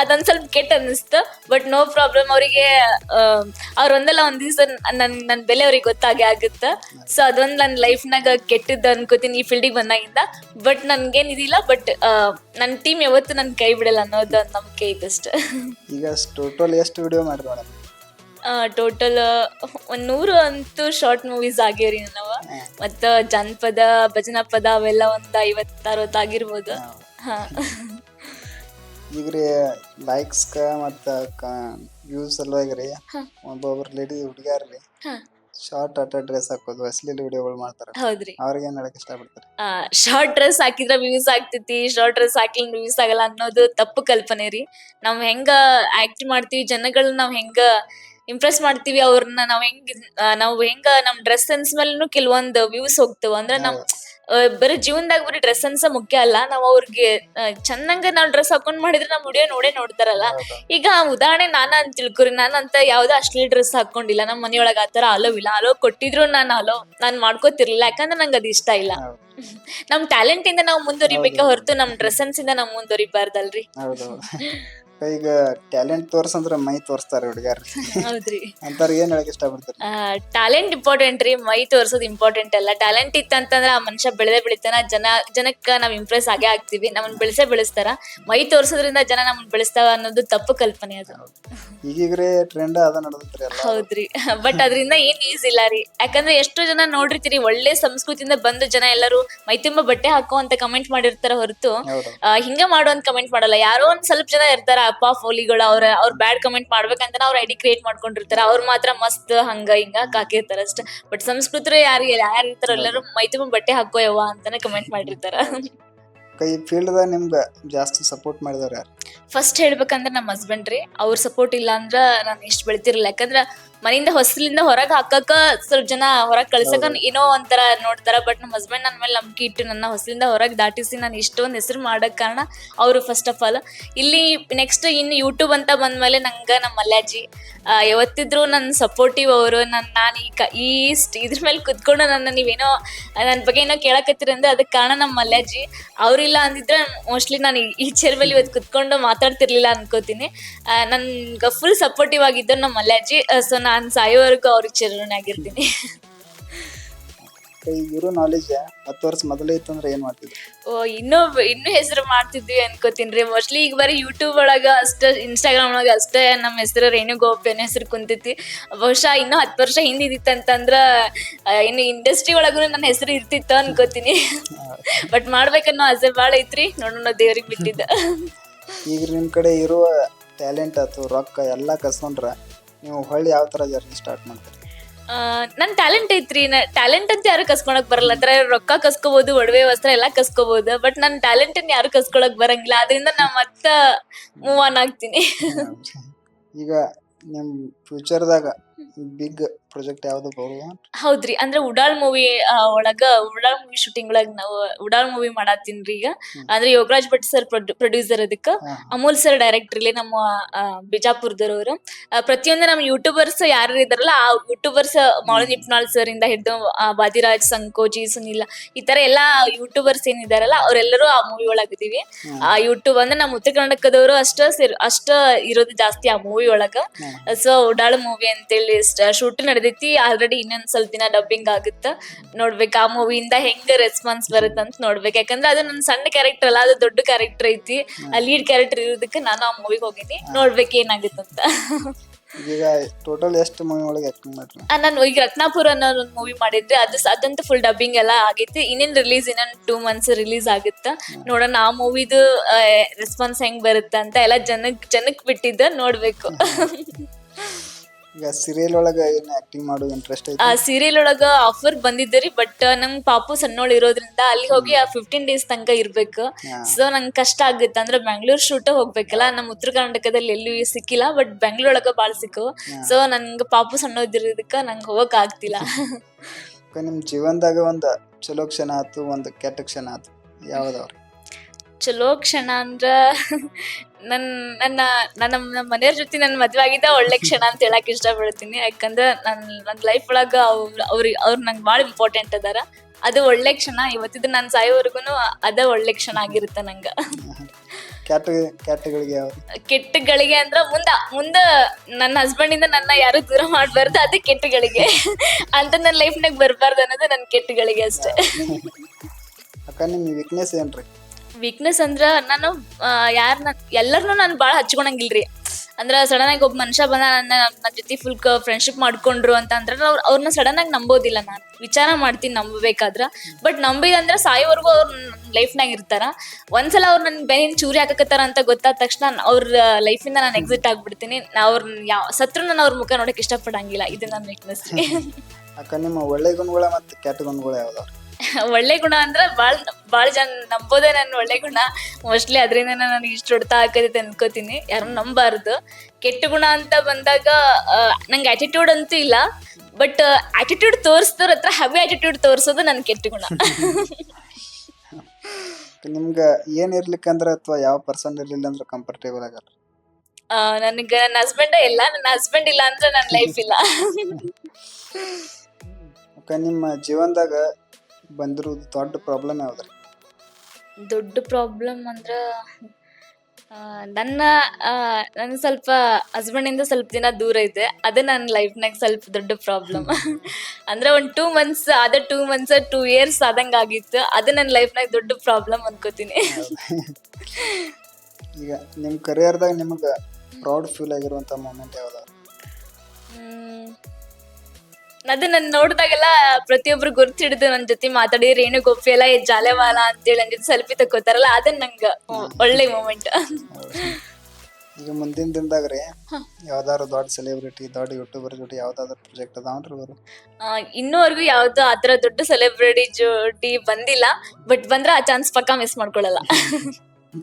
ಅದೊಂದ್ ಸ್ವಲ್ಪ ಕೆಟ್ಟ ಅನ್ನಿಸ್ತು ಬಟ್ ನೋ ಪ್ರಾಬ್ಲಮ್ ಅವರಿಗೆ ಅವ್ರ ಒಂದಲ್ಲ ಒಂದ್ ದಿವ್ಸ ನನ್ ಬೆಲೆ ಅವ್ರಿಗೆ ಗೊತ್ತಾಗೆ ಆಗುತ್ತೆ. ಸೊ ಅದೊಂದ್ ನನ್ ಲೈಫ್ನಾಗ ಕೆಟ್ಟದ್ದು ಅನ್ಕೋತೀನಿ ಈ ಫೀಲ್ಡಿಗೆ ಬಂದಾಗಿಂದ. ಬಟ್ ನನ್ಗೇನ್ ಇದಿಲ್ಲ ಬಟ್ ನನ್ ಟೀಮ್ ಯಾವತ್ತು ನನ್ ಕೈ ಬಿಡಲ್ಲ ಅನ್ನೋದು ನಂಬಿಕೆ ಐತಷ್ಟ ಈಗ ಟೋಟಲ್ ಎಷ್ಟು ವಿಡಿಯೋ ಮೇಡಮ್ ಟೋಟಲ್ ಒಂದ್ ನೂರು ಅಂತೂ ಶಾರ್ಟ್ ಮೂವೀಸ್ ಆಗ್ಯಾವ್ರಿ ನಾವ ಮತ್ತ ಜಾನಪದ ಭಜನಾ ಪದ ಅವೆಲ್ಲ ಒಂದ್ ಐವತ್ ಅರವತ್ ಆಗಿರ್ಬೋದು. ಹಾ. ಈಗ ರೀ ಲೈಕ್ಸ್ಕ ಮತ್ತು ವ್ಯೂಸ್ ಸಲುವಾಗಿ ರೀ ಒಬ್ಬೊಬ್ರು ಲೇಡಿ ಹುಡುಗ್ಯಾರ ರೀ ಶಾರ್ಟ್ ಅಟ ಡ್ರೆಸ್ ಹಾಕೋದು ಅಶ್ಲೀಲ ವಿಡಿಯೋಗಳು ಮಾಡ್ತಾರೆ. ಹೌದ್ರಿ. ಅವ್ರಿಗೆ ಏನ್ ಹೇಳಕ್ ಇಷ್ಟಪಡ್ತಾರೆ? ಶಾರ್ಟ್ ಡ್ರೆಸ್ ಹಾಕಿದ್ರೆ ವ್ಯೂಸ್ ಆಗ್ತೈತಿ ಶಾರ್ಟ್ ಡ್ರೆಸ್ ಹಾಕಿಲ್ಲ ವ್ಯೂಸ್ ಆಗಲ್ಲ ಅನ್ನೋದು ತಪ್ಪು ಕಲ್ಪನೆ ರೀ. ನಾವ್ ಹೆಂಗ ಆಕ್ಟ್ ಮಾಡ್ತೀವಿ ಜನಗಳನ್ನ ನಾವ್ ಹೆಂಗ ಇಂಪ್ರೆಸ್ ಮಾಡ್ತೀವಿ ಅವ್ರನ್ನ ನಾವ್ ಹೆಂಗ್ ನಾವ್ ಹೆಂಗ ನಮ್ ಡ್ರೆಸ್ ಸೆನ್ಸ್ ಮೇಲೂ ಕೆಲವೊಂದ್ ವ್ಯೂಸ್ ಹೋಗ್ತೇವ. ಅಂದ್ರೆ ನಮ್ ಬರೀ ಜೀವನದಾಗ ಬರೀ ಡ್ರೆಸ್ ಸೆನ್ಸ್ ಮುಖ್ಯ ಅಲ್ಲ. ನಾವ್ ಅವ್ರಿಗೆ ಚಂದಂಗ ನಾವ್ ಡ್ರೆಸ್ ಹಾಕೊಂಡ್ ಮಾಡಿದ್ರೆ ನಮ್ ಹುಡಿಯೋ ನೋಡೇ ನೋಡ್ತಾರಲ್ಲ. ಈಗ ಉದಾಹರಣೆ ನಾನ ಅಂತ ತಿಳ್ಕೊರಿ. ನಾನ್ ಅಂತ ಯಾವ್ದೋ ಅಶ್ಲೀಲ ಡ್ರೆಸ್ ಹಾಕೊಂಡಿಲ್ಲ. ನಮ್ ಮನೆಯೊಳಗ ಆತರ ಅಲೋ ಇಲ್ಲ. ಅಲೋ ಕೊಟ್ಟಿದ್ರು ನಾನು ಅಲೋ ನಾನ್ ಮಾಡ್ಕೋತಿರ್ಲಿಲ್ಲ. ಯಾಕಂದ್ರೆ ನಂಗೆ ಅದು ಇಷ್ಟ ಇಲ್ಲ. ನಮ್ ಟ್ಯಾಲೆಂಟ್ ಇಂದ ನಾವ್ ಮುಂದುವರಿಬೇಕ ಹೊರತು ನಮ್ ಡ್ರೆಸ್ಸೆನ್ಸ್ ಇಂದ ನಾವ್ ಮುಂದುವರಿಬಾರ್ದಲ್ರಿ. ಈಗ ಟ್ಯಾಲೆಂಟ್ ತೋರ್ಸಂದ್ರ ಮೈ ತೋರಿಸ್ತಾರೆ ಹುಡುಗ್ಯಾರ. ಹೌದ್ರಿ. ಅಂತಾರ ಏನ್ ಹೇಳಕ್ ಇಷ್ಟಪಡ್ತಾರೆ? ಟ್ಯಾಲೆಂಟ್ ಇಂಪಾರ್ಟೆಂಟ್ ರೀ ಮೈ ತೋರ್ಸೋದು ಇಂಪಾರ್ಟೆಂಟ್ ಅಲ್ಲ. ಟ್ಯಾಲೆಂಟ್ ಇತ್ತಂತಂದ್ರ ಆ ಮನುಷ್ಯ ಬೆಳೆದೇ ಬೆಳಿತಾನ ಜನ ಜನಕ್ಕ ನಾವ್ ಇಂಪ್ರೆಸ್ ಆಗೇ ಆಗ್ತೀವಿ. ನಮ್ಮನ್ ಬೆಳೆಸೇ ಬೆಳೆಸ್ತಾರ. ಮೈ ತೋರ್ಸೋದ್ರಿಂದ ಜನ ನಮ್ಮನ್ ಬೆಳೆಸ್ತಾವ ಅನ್ನೋದು ತಪ್ಪು ಕಲ್ಪನೆ ಅದು. ಟ್ರೆಂಡ್ ಅದ ನಡೆದತ್ರಿ ಎಲ್ಲ. ಹೌದ್ರಿ. ಬಟ್ ಅದರಿಂದ ಏನ್ ಯೂಸ್ ಇಲ್ಲ ರೀ. ಯಾಕಂದ್ರೆ ಎಷ್ಟೋ ಜನ ನೋಡಿರ್ತೀರಿ ಒಳ್ಳೆ ಸಂಸ್ಕೃತಿಯಿಂದ ಬಂದು ಜನ ಎಲ್ಲರೂ ಮೈ ತುಂಬಾ ಬಟ್ಟೆ ಹಾಕೋ ಅಂತ ಕಮೆಂಟ್ ಮಾಡಿರ್ತಾರ ಹೊರತು. ಹಿಂಗ ಮಾಡೋ ಅಂತ ಕಮೆಂಟ್ ಮಾಡಲ್ಲ. ಯಾರೋ ಒಂದ್ ಸ್ವಲ್ಪ ಜನ ಇರ್ತಾರ ಅಪ್ಪ, ಫೋಲಿಗಳು, ಅವ್ರ ಅವ್ರ ಬ್ಯಾಡ್ ಕಮೆಂಟ್ ಮಾಡ್ಬೇಕಂತ ಅವ್ರ ಐಡಿ ಕ್ರಿಯೇಟ್ ಮಾಡ್ಕೊಂಡಿರ್ತಾರ. ಅವ್ರ ಮಾತ್ರ ಮಸ್ತ್ ಹಂಗ ಹಿಂಗ ಹಾಕಿರ್ತಾರ ಅಷ್ಟೇ. ಬಟ್ ಸಂಸ್ಕೃತರು ಯಾರು ಯಾರು ಎಲ್ಲರೂ ಮೈ ಬಟ್ಟೆ ಹಾಕೋ ಅಂತಾನೆ ಕಮೆಂಟ್ ಮಾಡಿರ್ತಾರ. ಈ ಫೀಲ್ಡ್ದಾಗ ನಿಮ್ಗೆ ಜಾಸ್ತಿ ಸಪೋರ್ಟ್ ಮಾಡಿದವ್ರು ಯಾರು? ಫಸ್ಟ್ ಹೇಳ್ಬೇಕಂದ್ರೆ ನಮ್ಮ ಹಸ್ಬೆಂಡ್ ರೀ. ಅವ್ರ ಸಪೋರ್ಟ್ ಇಲ್ಲ ಅಂದ್ರ ನಾನು ಇಷ್ಟ ಬೆಳಿತಿರಲಿಲ್ಲ. ಯಾಕಂದ್ರ ಮನೆಯಿಂದ ಹೊಸಲಿಂದ ಹೊರಗೆ ಹಾಕಕ್ಕ ಸ್ವಲ್ಪ ಜನ ಹೊರಗೆ ಕಳ್ಸಕ ಏನೋ ಒಂಥರ ನೋಡ್ತಾರ. ಬಟ್ ನಮ್ಮ ಹಸ್ಬೆಂಡ್ ನನ್ನ ಮೇಲೆ ನಂಬಿಕೆ ಇಟ್ಟು ನನ್ನ ಹೊಸಲಿಂದ ಹೊರಗೆ ದಾಟಿಸಿ ನಾನು ಇಷ್ಟೊಂದು ಹೆಸರು ಮಾಡಕ್ ಕಾರಣ ಅವರು ಫಸ್ಟ್ ಆಫ್ ಆಲ್ ಇಲ್ಲಿ ನೆಕ್ಸ್ಟ್ ಇನ್ನು ಯೂಟ್ಯೂಬ್ ಅಂತ ಬಂದ್ಮೇಲೆ ನಂಗೆ ನಮ್ಮ ಮಲ್ಯಾಜಿ ಯಾವತ್ತಿದ್ರು ನನ್ನ ಸಪೋರ್ಟಿವ್ ಅವರು ನನ್ನ ನಾನು ಈ ಕ ಈ ಸ್ಟ್- ಇದ್ರ ಮೇಲೆ ಕುತ್ಕೊಂಡು ನನ್ನ ನೀವೇನೋ ನನ್ನ ಬಗ್ಗೆ ಏನೋ ಕೇಳಕತ್ತೀರಿ ಅಂದ್ರೆ ಅದಕ್ಕೆ ಕಾರಣ ನಮ್ಮ ಮಲ್ಯಾಜಿ ಅವರಿಲ್ಲ ಅಂದಿದ್ರೆ ಮೋಸ್ಟ್ಲಿ ನಾನು ಈ- ಚೇರ್ ಮೇಲೆ ಇವತ್ತು ಕುತ್ಕೊಂಡು ಮಾತಾಡ್ತಿರ್ಲಿಲ್ಲ ಅನ್ಕೋತೀನಿ. ನನ್ಗೆ ಫುಲ್ ಸಪೋರ್ಟಿವ್ ಆಗಿದ್ದು ನಮ್ಮ ಮಲ್ಯಾಜಿ ಸೊ ನಾನು ಸಾಯೋವರೆಗೂ ಅವ್ರಿಗೆ ಚಿರಋಣಿ ಆಗಿರ್ತೀನಿ. ಇರೋ ನಾಲೆಜ್ ಹತ್ತು ವರ್ಷ ಮೊದಲೇ ಇತ್ತಂದ್ರೆ ಏನ್ ಮಾಡ್ತಿದ್ರು? ಓ ಇನ್ನೂ ಇನ್ನೂ ಹೆಸರು ಮಾಡ್ತಿದ್ವಿ ಅನ್ಕೋತೀನಿ ರೀ. ಮೋಸ್ಟ್ಲಿ ಈಗ ಬರೀ ಯೂಟ್ಯೂಬ್ ಒಳಗ ಅಷ್ಟೇ ಇನ್ಸ್ಟಾಗ್ರಾಮ್ ಒಳಗ ಅಷ್ಟೇ ನಮ್ಮ ಹೆಸರು ರೇಣು ಗೋಪಿನ ಹೆಸರು ಕುಂತೈತಿ. ಬಹುಶಃ ಇನ್ನೂ ಹತ್ತು ವರ್ಷ ಹಿಂದೆ ಅಂತಂದ್ರ ಇನ್ನು ಇಂಡಸ್ಟ್ರಿ ಒಳಗೂ ನನ್ನ ಹೆಸರು ಇರ್ತಿತ್ತು ಅನ್ಕೋತೀನಿ. ಬಟ್ ಮಾಡ್ಬೇಕನ್ನೋ ಆಸೆ ಭಾಳ ಐತ್ರಿ. ನೋಡೋಣ ದೇವ್ರಿಗೆ ಬಿಟ್ಟಿದ್ದ. ಈಗ ನಿಮ್ ಕಡೆ ಇರುವ ಟ್ಯಾಲೆಂಟ್ ಆಯ್ತು ರೊಕ್ಕ ಎಲ್ಲ ಕಸ್ಕೊಂಡ್ರ ನೀವು ಹೊಳ್ಳಿ ಯಾವ ತರ ಜರ್ನಿ ಸ್ಟಾರ್ಟ್ ಮಾಡ್ತೀರಿ? ನನ್ನ ಟ್ಯಾಲೆಂಟ್ ಐತ್ರಿ. ಟ್ಯಾಲೆಂಟ್ ಅಂತ ಯಾರು ಕಸ್ಕೊಳಕ್ ಬರಲ್ಲ. ಅಂದ್ರೆ ರೊಕ್ಕ ಕಸ್ಕೋಬಹುದು ಒಡವೆ ವಸ್ತ್ರ ಎಲ್ಲ ಕಸ್ಕೋಬಹುದು ಬಟ್ ನನ್ ಟ್ಯಾಲೆಂಟ್ ಅನ್ನ ಯಾರು ಕಸ್ಕೊಳಕ್ ಬರಂಗಿಲ್ಲ. ಅದರಿಂದ ನಾ ಮತ್ತ ಮೂವ್ ಆನ್ ಆಗ್ತೀನಿ. ಈಗ ನಿಮ್ ಫ್ಯೂಚರ್ದಾಗ ಬಿಗ್ ಪ್ರಾಜೆಕ್ಟ್ ಯಾವ್ದು ಹೌದ್ರಿ ಅಂದ್ರೆ ಉಡಾಳ್ ಮೂವಿ ಒಳಗ ಉಡಾಳ್ ಮೂವಿ ಶೂಟಿಂಗ್ ಒಳಗ ನಾವು ಉಡಾಳ್ ಮೂವಿ ಮಾಡತ್ತೀನ್ರಿ ಈಗ. ಅಂದ್ರೆ ಯೋಗರಾಜ್ ಭಟ್ ಸರ್ ಪ್ರೊಡ್ಯೂಸರ್ ಅದಕ್ಕ ಅಮೂಲ್ ಸರ್ ಡೈರೆಕ್ಟರ್ ಇಲ್ಲಿ ನಮ್ಮ ಬಿಜಾಪುರದವ್ರು ಪ್ರತಿಯೊಂದು ನಮ್ಮ ಯೂಟ್ಯೂಬರ್ಸ್ ಯಾರು ಇದಾರಲ್ಲ ಆ ಯೂಟ್ಯೂಬರ್ಸ್ ಮಾಳು ನಿಪ್ನಾಳ್ ಸರ್ ಇಂದ ಹಿಡಿದು ಬಾದಿರಾಜ್ ಸಂಕೋಜಿ ಸುನಿಲ್ ಈ ತರ ಎಲ್ಲಾ ಯೂಟ್ಯೂಬರ್ಸ್ ಏನಿದಾರಲ್ಲ ಅವರೆಲ್ಲರೂ ಆ ಮೂವಿ ಒಳಗಿದೀವಿ ಆ ಯೂಟ್ಯೂಬ್ ಅಂದ್ರೆ ನಮ್ಮ ಉತ್ತರ ಕರ್ನಾಟಕದವರು ಅಷ್ಟ ಅಷ್ಟ ಇರೋದು ಜಾಸ್ತಿ ಆ ಮೂವಿ ಒಳಗ. ಸೊ ಉಡಾಳ್ ಮೂವಿ ಅಂತೇಳಿ ಶೂಟ್ ನಡೆದೈತಿ ಆಲ್ರೆಡಿ ಇನ್ನೊಂದ್ ಸ್ವಲ್ಪ ದಿನ ಡಬ್ಬಿಂಗ್ ಆಗುತ್ತೆ? ನೋಡ್ಬೇಕು ಆ ಮೂವಿಯಿಂದ ಹೆಂಗ ರೆಸ್ಪಾನ್ಸ್ ಬರುತ್ತೆ ಅಂತ ನೋಡ್ಬೇಕು. ಯಾಕಂದ್ರೆ ಅದು ನನ್ನ ಸಣ್ಣ ಕ್ಯಾರೆಕ್ಟರ್ ಅಲ್ಲ ಅದು ದೊಡ್ಡ ಕ್ಯಾರೆಕ್ಟರ್ ಐತಿ. ಆ ಲೀಡ್ ಕ್ಯಾರೆಕ್ಟರ್ ಇರೋದಕ್ಕೆ ನಾನು ಆ ಮೂವಿಗೆ ಹೋಗಿನಿ. ನೋಡ್ಬೇಕು ಏನಾಗುತ್ತಂತ ಈಗ ಟೋಟಲ್ ಎಷ್ಟು ಮೂವಿ ಒಳಗೆ ಆಕ್ಟಿಂಗ್ ಮಾಡ್ರಿ ನಾನು ಈಗ ರತ್ನಾಪುರ ಅನ್ನೋ ಒಂದು ಮೂವಿ ಮಾಡಿದ್ರೆ ಅದು ಅದಂತೂ ಫುಲ್ ಡಬ್ಬಿಂಗ್ ಎಲ್ಲ ಆಗೈತಿ ಇನ್ನೇನು ರಿಲೀಸ್ ಇನ್ನೊಂದು ಟೂ ಮಂತ್ಸ್ ರಿಲೀಸ್ ಆಗುತ್ತೆ? ನೋಡೋಣ ಆ ಮೂವಿದು ರೆಸ್ಪಾನ್ಸ್ ಹೆಂಗ್ ಬರುತ್ತೆ ಅಂತ ಎಲ್ಲ ಜನಕ್ ಜನಕ್ ಬಿಟ್ಟಿದ್ದ ನೋಡ್ಬೇಕು. ಈಗ ಸೀರಿಯಲ್ ಒಳಗ ಏನ್ ಆಕ್ಟಿಂಗ್ ಮಾಡೋ ಇಂಟ್ರೆಸ್ಟ್ ಐತಿ? ಆ ಸೀರಿಯಲ್ ಒಳಗ ಆಫರ್ ಬಂದಿದ್ದರಿ ಬಟ್ ನಂಗ್ ಪಾಪು ಸಣ್ಣೋಳು ಇರೋದ್ರಿಂದ ಅಲ್ಲಿ ಹೋಗಿ ಆ ಫಿಫ್ಟೀನ್ ಡೇಸ್ ತನಕ ಇರ್ಬೇಕು. ಸೊ ನಂಗೆ ಕಷ್ಟ ಆಗುತ್ತೆ. ಅಂದ್ರೆ ಬೆಂಗಳೂರು ಶೂಟ್ ಹೋಗ್ಬೇಕಲ್ಲ ನಮ್ಮ ಉತ್ತರ ಕರ್ನಾಟಕದಲ್ಲಿ ಎಲ್ಲೂ ಸಿಕ್ಕಿಲ್ಲ ಬಟ್ ಬೆಂಗಳೂರು ಒಳಗ ಬಾಳ್ ಸಿಕ್ಕು. ಸೊ ನಂಗ್ ಪಾಪು ಸಣ್ಣೋದಿರೋದಕ್ಕ ನಂಗೆ ಹೋಗಕ್ ಆಗ್ತಿಲ್ಲ. ನಿಮ್ ಜೀವನದಾಗ ಒಂದು ಚಲೋ ಕ್ಷಣ ಆತು ಒಂದ್ ಕೆಟ್ಟ ಕ್ಷಣ ಆತು. ಯಾವ್ದವ್ರಿ ಚಲೋ ಕ್ಷಣ ಅಂದ್ರ ನನ್ ನನ್ನ ನನ್ನ ನಮ್ಮ ಮನೆಯವ್ರ ಜೊತೆ ನನ್ನ ಮದ್ವೆ ಆಗಿದ್ದ ಒಳ್ಳೆ ಕ್ಷಣ ಅಂತ ಹೇಳಕ್ ಇಷ್ಟಪಡ್ತೀನಿ. ಯಾಕಂದ್ರೆ ನನ್ನ ನನ್ನ ಲೈಫ್ ಒಳಗೆ ಅವ್ರ ಅವ್ರಿಗೆ ಅವ್ರು ನಂಗೆ ಭಾಳ ಇಂಪಾರ್ಟೆಂಟ್ ಅದಾರ. ಅದು ಒಳ್ಳೆ ಕ್ಷಣ ಇವತ್ತಿದ್ದು ನಾನು ಸಾಯೋವರೆಗೂ ಅದ ಒಳ್ಳೆ ಕ್ಷಣ ಆಗಿರುತ್ತೆ ನಂಗೆ. ಕೆಟ್ಟಗಳಿಗೆ ಅಂದ್ರ ಮುಂದ ಮುಂದ ನನ್ನ ಹಸ್ಬೆಂಡ್ ಇಂದ ನನ್ನ ಯಾರು ದೂರ ಮಾಡಬಾರ್ದು ಅದು ಕೆಟ್ಟಗಳಿಗೆ. ಅಂತ ನನ್ನ ಲೈಫ್ನಾಗ ಬರಬಾರ್ದು ಅನ್ನೋದು ನನ್ನ ಕೆಟ್ಟಗಳಿಗೆ ಅಷ್ಟೇ. ಅಕ್ಕ ನಿಮ್ಮ ವೀಕ್ನೆಸ್ ಏನ್ರಿ? ವೀಕ್ನೆಸ್ ಅಂದ್ರ ನಾನು ಯಾರನ್ನ ಎಲ್ಲರನ್ನೂ ನಾನು ಭಾಳ ಹಚ್ಕೊಳಂಗಿಲ್ರಿ ಅಂದ್ರ ಸಡನ್ ಆಗಿ ಒಬ್ಬ ಮನುಷ್ಯ ಬಂದ ನನ್ನ ನನ್ನ ಜೊತೆ ಫುಲ್ ಫ್ರೆಂಡ್ಶಿಪ್ ಮಾಡ್ಕೊಂಡ್ರು ಅಂತ ಅಂದ್ರೆ ಅವ್ರ ಅವ್ರನ್ನ ಸಡನ್ ಆಗಿ ನಂಬೋದಿಲ್ಲ ನಾನು. ವಿಚಾರ ಮಾಡ್ತೀನಿ ನಂಬಬೇಕಾದ್ರ. ಬಟ್ ನಂಬಿದಂದ್ರೆ ಸಾಯೋವರೆಗೂ ಅವ್ರ ಲೈಫ್ನಾಗ ಇರ್ತಾರ. ಒಂದ್ಸಲ ಅವ್ರು ನನ್ನ ಬೆನ್ನ ಚೂರಿ ಹಾಕಕತ್ತಾರ ಅಂತ ಗೊತ್ತಾದ ತಕ್ಷಣ ಅವ್ರ ಲೈಫಿಂದ ನಾನು ಎಕ್ಸಿಟ್ ಆಗ್ಬಿಡ್ತೀನಿ. ಅವ್ರ ಯಾವ ಸತ್ರು ನಾನು ಅವ್ರ ಮುಖ ನೋಡಕ್ ಇಷ್ಟಪಡಂಗಿಲ್ಲ. ಇದು ನನ್ನ ವೀಕ್ನೆಸ್ ಅಕ್ಕ, ನಿಮ್ಮ ಒಳ್ಳೆ ಗುಣಗಳ ಮತ್ತು ಕೆಟ್ಟ ಗುಣಗಳು ಯಾವ್ದವ್ರಿ ಒಳ್ಳೆ ಗುಣ ಅಂದ್ರೆ ಭಾಳ ಭಾಳ ಜನ ನಂಬೋದೇ ನನ್ನ ಒಳ್ಳೆ ಗುಣ. ಮೋಸ್ಟ್ಲಿ ಅದರಿಂದ ನನಗೆ ಇಷ್ಟು ಹೊಡ್ತಾ ಹಾಕೈತೆ ಅನ್ಕೋತೀನಿ. ಯಾರು ನಂಬಾರ್ದು. ಕೆಟ್ಟ ಗುಣ ಅಂತ ಬಂದಾಗ ನಂಗೆ ಆಟಿಟ್ಯೂಡ್ ಅಂತೂ ಇಲ್ಲ. ಬಟ್ ಆಟಿಟ್ಯೂಡ್ ತೋರಿಸ್ದವ್ರ ಹತ್ರ ಹವಿ ಆಟಿಟ್ಯೂಡ್ ತೋರಿಸೋದು ನನ್ನ ಕೆಟ್ಟ ಗುಣ. ನಿಮ್ಗೆ ಏನ್ ಇರ್ಲಿಕ್ಕಂದ್ರ ಅಥವಾ ಯಾವ ಪರ್ಸನ್ ಇರ್ಲಿಲ್ಲ ಅಂದ್ರೆ ಕಂಫರ್ಟೇಬಲ್ ಆಗಲ್ಲ? ನನಗೆ ನನ್ನ ಹಸ್ಬೆಂಡ್ ಇಲ್ಲ. ನನ್ನ ಹಸ್ಬೆಂಡ್ ಇಲ್ಲ ಅಂದ್ರೆ ನನ್ನ ಲೈಫ್ ಇಲ್ಲ. ಓಕೆ ನಿಮ್ಮ ಜೀವನದಾಗ ಬಂದಿರೋದು ದೊಡ್ಡ ಪ್ರಾಬ್ಲಮ್ ಯಾವ್ದ್ರಿ? ದೊಡ್ಡ ಪ್ರಾಬ್ಲಮ್ ಅಂದ್ರ ನನ್ನ ನನ್ನ ಸ್ವಲ್ಪ ಹಸ್ಬೆಂಡಿಂದ ಸ್ವಲ್ಪ ದಿನ ದೂರ ಇದೆ. ಅದು ನನ್ನ ಲೈಫ್ನಾಗ ಸ್ವಲ್ಪ ದೊಡ್ಡ ಪ್ರಾಬ್ಲಮ್ ಅಂದ್ರೆ ಒಂದು ಟೂ ಮಂತ್ಸ್ ಅದ ಟೂ ಮಂತ್ಸ್ ಟೂ ಇಯರ್ಸ್ ಆದಂಗೆ ಆಗಿತ್ತು. ಅದು ನನ್ನ ಲೈಫ್ನಾಗ ದೊಡ್ಡ ಪ್ರಾಬ್ಲಮ್ ಅನ್ಕೋತೀನಿ. ಈಗ ನಿಮ್ಮ ಕರಿಯರ್ದಾಗ ನಿಮಗೆ ಪ್ರೌಡ್ ಫೀಲ್ ಆಗಿರುವಂಥ ಮೂಮೆಂಟ್ ಯಾವ್ದಾದ್ರು ಹ್ಮ್. ನನ್ ನೋಡಿದಾಗೆಲ್ಲ ಪ್ರತಿಯೊಬ್ರು ಗುರ್ತು ಹಿಡಿದು ನನ್ನ ಜೊತೆ ಮಾತಾಡಿ ರೇಣು ಗೋಪಿ ಎಲ್ಲ ಏ ಜಾಲೆವಾಲ ಅಂತೇಳಿ ಜೊತೆ ಸೆಲ್ಫಿ ತಕ್ಕೋತಾರಲ್ಲ ಅದನ್ನ ನಂಗ ಒಳ್ಳೆ ಮೂಮೆಂಟ್ ಈಗ ಮುಂದಿನ ದಿನದಾಗ ರೀ ಯಾವ್ದಾದ್ರು ದೊಡ್ಡ ಸೆಲೆಬ್ರಿಟಿ ದೊಡ್ಡ ಯೂಟ್ಯೂಬರ್ ಜೊತೆ ಯಾವ್ದಾದ್ರು ಪ್ರಾಜೆಕ್ಟ್ ಅದಾವ್ರಿ ಅವರು ಇನ್ನೂವರೆಗೂ ಯಾವ್ದು ಆ ಥರ ದೊಡ್ಡ ಸೆಲೆಬ್ರಿಟಿ ಜೋಡಿ ಬಂದಿಲ್ಲ ಬಟ್ ಬಂದ್ರೆ ಆ ಚಾನ್ಸ್ ಪಕ್ಕ ಮಿಸ್ ಮಾಡ್ಕೊಳ್ಳಲ್ಲ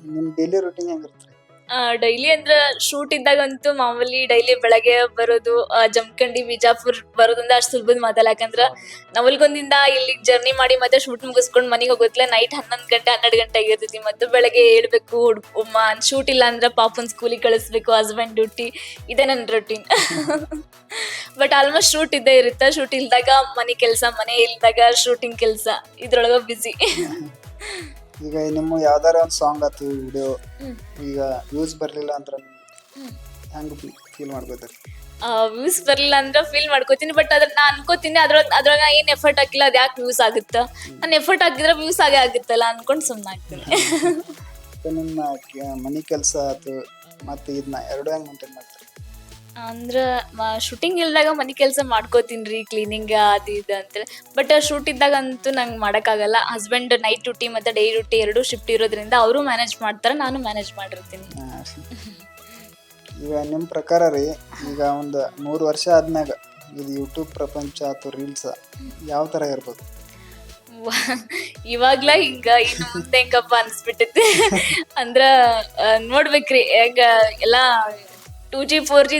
ನಿಮ್ಮ ಡೈಲಿ ರೂಟೀನ್ ಹೆಂಗಿರ್ತ್ರಿ ಡೈಲಿ ಅಂದ್ರ ಶೂಟ್ ಇದ್ದಾಗಂತೂ ಮಾಮೂಲಿ ಡೈಲಿ ಬೆಳಗ್ಗೆ ಬರೋದು ಆ, ಜಮಖಂಡಿ ಬಿಜಾಪುರ್ ಬರೋದಂದ್ರೆ ಅಷ್ಟು ಸುಲಭದ ಮಾತಲ್ಲ. ಯಾಕಂದ್ರ ನವಲ್ಗೊಂದಿಂದ ಇಲ್ಲಿ ಜರ್ನಿ ಮಾಡಿ ಮತ್ತೆ ಶೂಟ್ ಮುಗಿಸ್ಕೊಂಡು ಮನೆಗೆ ಹೋಗೋತ್ಲೆ ನೈಟ್ ಹನ್ನೊಂದು ಗಂಟೆ ಹನ್ನೆರಡು ಗಂಟೆ ಆಗಿರ್ತೈತಿ. ಮತ್ತೆ ಬೆಳಗ್ಗೆ ಏಳ್ಬೇಕು ಶೂಟ್ ಇಲ್ಲ ಅಂದ್ರೆ ಪಾಪನ್ ಸ್ಕೂಲಿಗೆ ಕಳಿಸ್ಬೇಕು ಹಸ್ಬೆಂಡ್ ಡ್ಯೂಟಿ ಇದೇ ನನ್ನ ರೊಟೀನ್ ಬಟ್ ಆಲ್ಮೋಸ್ಟ್ ಶೂಟ್ ಇದ್ದೇ ಇರುತ್ತೆ? ಶೂಟ್ ಇಲ್ದಾಗ ಮನೆ ಕೆಲಸ ಮನೆ ಇಲ್ದಾಗ ಶೂಟಿಂಗ್ ಕೆಲಸ ಇದ್ರೊಳಗ ಬಿಸಿ ಈಗ ನಿಮ್ಮ ಯಾವ್ದಾರ ಒಂದು ಸಾಂಗ್ ಆತು ವಿಡಿಯೋ ಈಗ ವ್ಯೂಸ್ ಬರ್ಲಿಲ್ಲ ಅಂದ್ರೆ ಹೆಂಗ್ ಫೀಲ್ ಮಾಡ್ಕೋತಾರೆ? ವ್ಯೂಸ್ ಬರ್ಲಿಲ್ಲ ಅಂದ್ರೆ ಫೀಲ್ ಮಾಡ್ಕೋತೀನಿ ಬಟ್ ಅದ್ರ ನಾ ಅನ್ಕೋತೀನಿ ಅದ್ರ ಅದ್ರಾಗ ಏನ್ ಎಫರ್ಟ್ ಹಾಕಿಲ್ಲ ಅದ್ ಯಾಕೆ ವ್ಯೂಸ್ ಆಗುತ್ತ? ನಾನು ಎಫರ್ಟ್ ಹಾಕಿದ್ರೆ ವ್ಯೂಸ್ ಆಗೇ ಆಗುತ್ತಲ್ಲ ಅನ್ಕೊಂಡು ಸುಮ್ಮನೆ ಆಗ್ತೀನಿ. ನಿಮ್ಮ ಮನೆ ಕೆಲಸ ಆಯ್ತು ಮತ್ತೆ ಇದನ್ನ ಎರಡು ಹೆಂಗ್ ಮಾಡ್ತೀನಿ ಮಾಡ್ತೀರಿ? ಅಂದ್ರ ಶೂಟಿಂಗ್ ಇಲ್ದಾಗ ಮನೆ ಕೆಲಸ ಮಾಡ್ಕೋತೀನಿ ರೀ ಕ್ಲೀನಿಂಗ್ ಅದು ಇದು ಅಂತೇಳಿ ಬಟ್ ಶೂಟ್ ಇದ್ದಾಗ ಅಂತೂ ನಂಗೆ ಮಾಡೋಕ್ಕಾಗಲ್ಲ. ಹಸ್ಬೆಂಡ್ ನೈಟ್ ಡ್ಯೂಟಿ ಮತ್ತು ಡೇ ಡ್ಯೂಟಿ ಎರಡು ಶಿಫ್ಟ್ ಇರೋದ್ರಿಂದ ಅವರು ಮ್ಯಾನೇಜ್ ಮಾಡ್ತಾರೆ ನಾನು ಮ್ಯಾನೇಜ್ ಮಾಡಿರ್ತೀನಿ. ಈಗ ನಿಮ್ಮ ಪ್ರಕಾರ ರೀ ಈಗ ಒಂದು ಮೂರು ವರ್ಷ ಆದ್ಮ್ಯಾಗ ಇದು ಯೂಟ್ಯೂಬ್ ಪ್ರಪಂಚ ಅಥವಾ ರೀಲ್ಸ್ ಯಾವ ಥರ ಇರ್ಬೋದು? ಇವಾಗ್ಲ ಹಿಂಗ ಇನ್ನು ಮುಂದೆ ಹೆಂಗಪ್ಪ ಅನ್ಸ್ಬಿಟ್ಟೈತಿ ಅಂದ್ರ ನೋಡ್ಬೇಕ್ರಿ ಹೆಂಗ ಎಲ್ಲಾ two G four G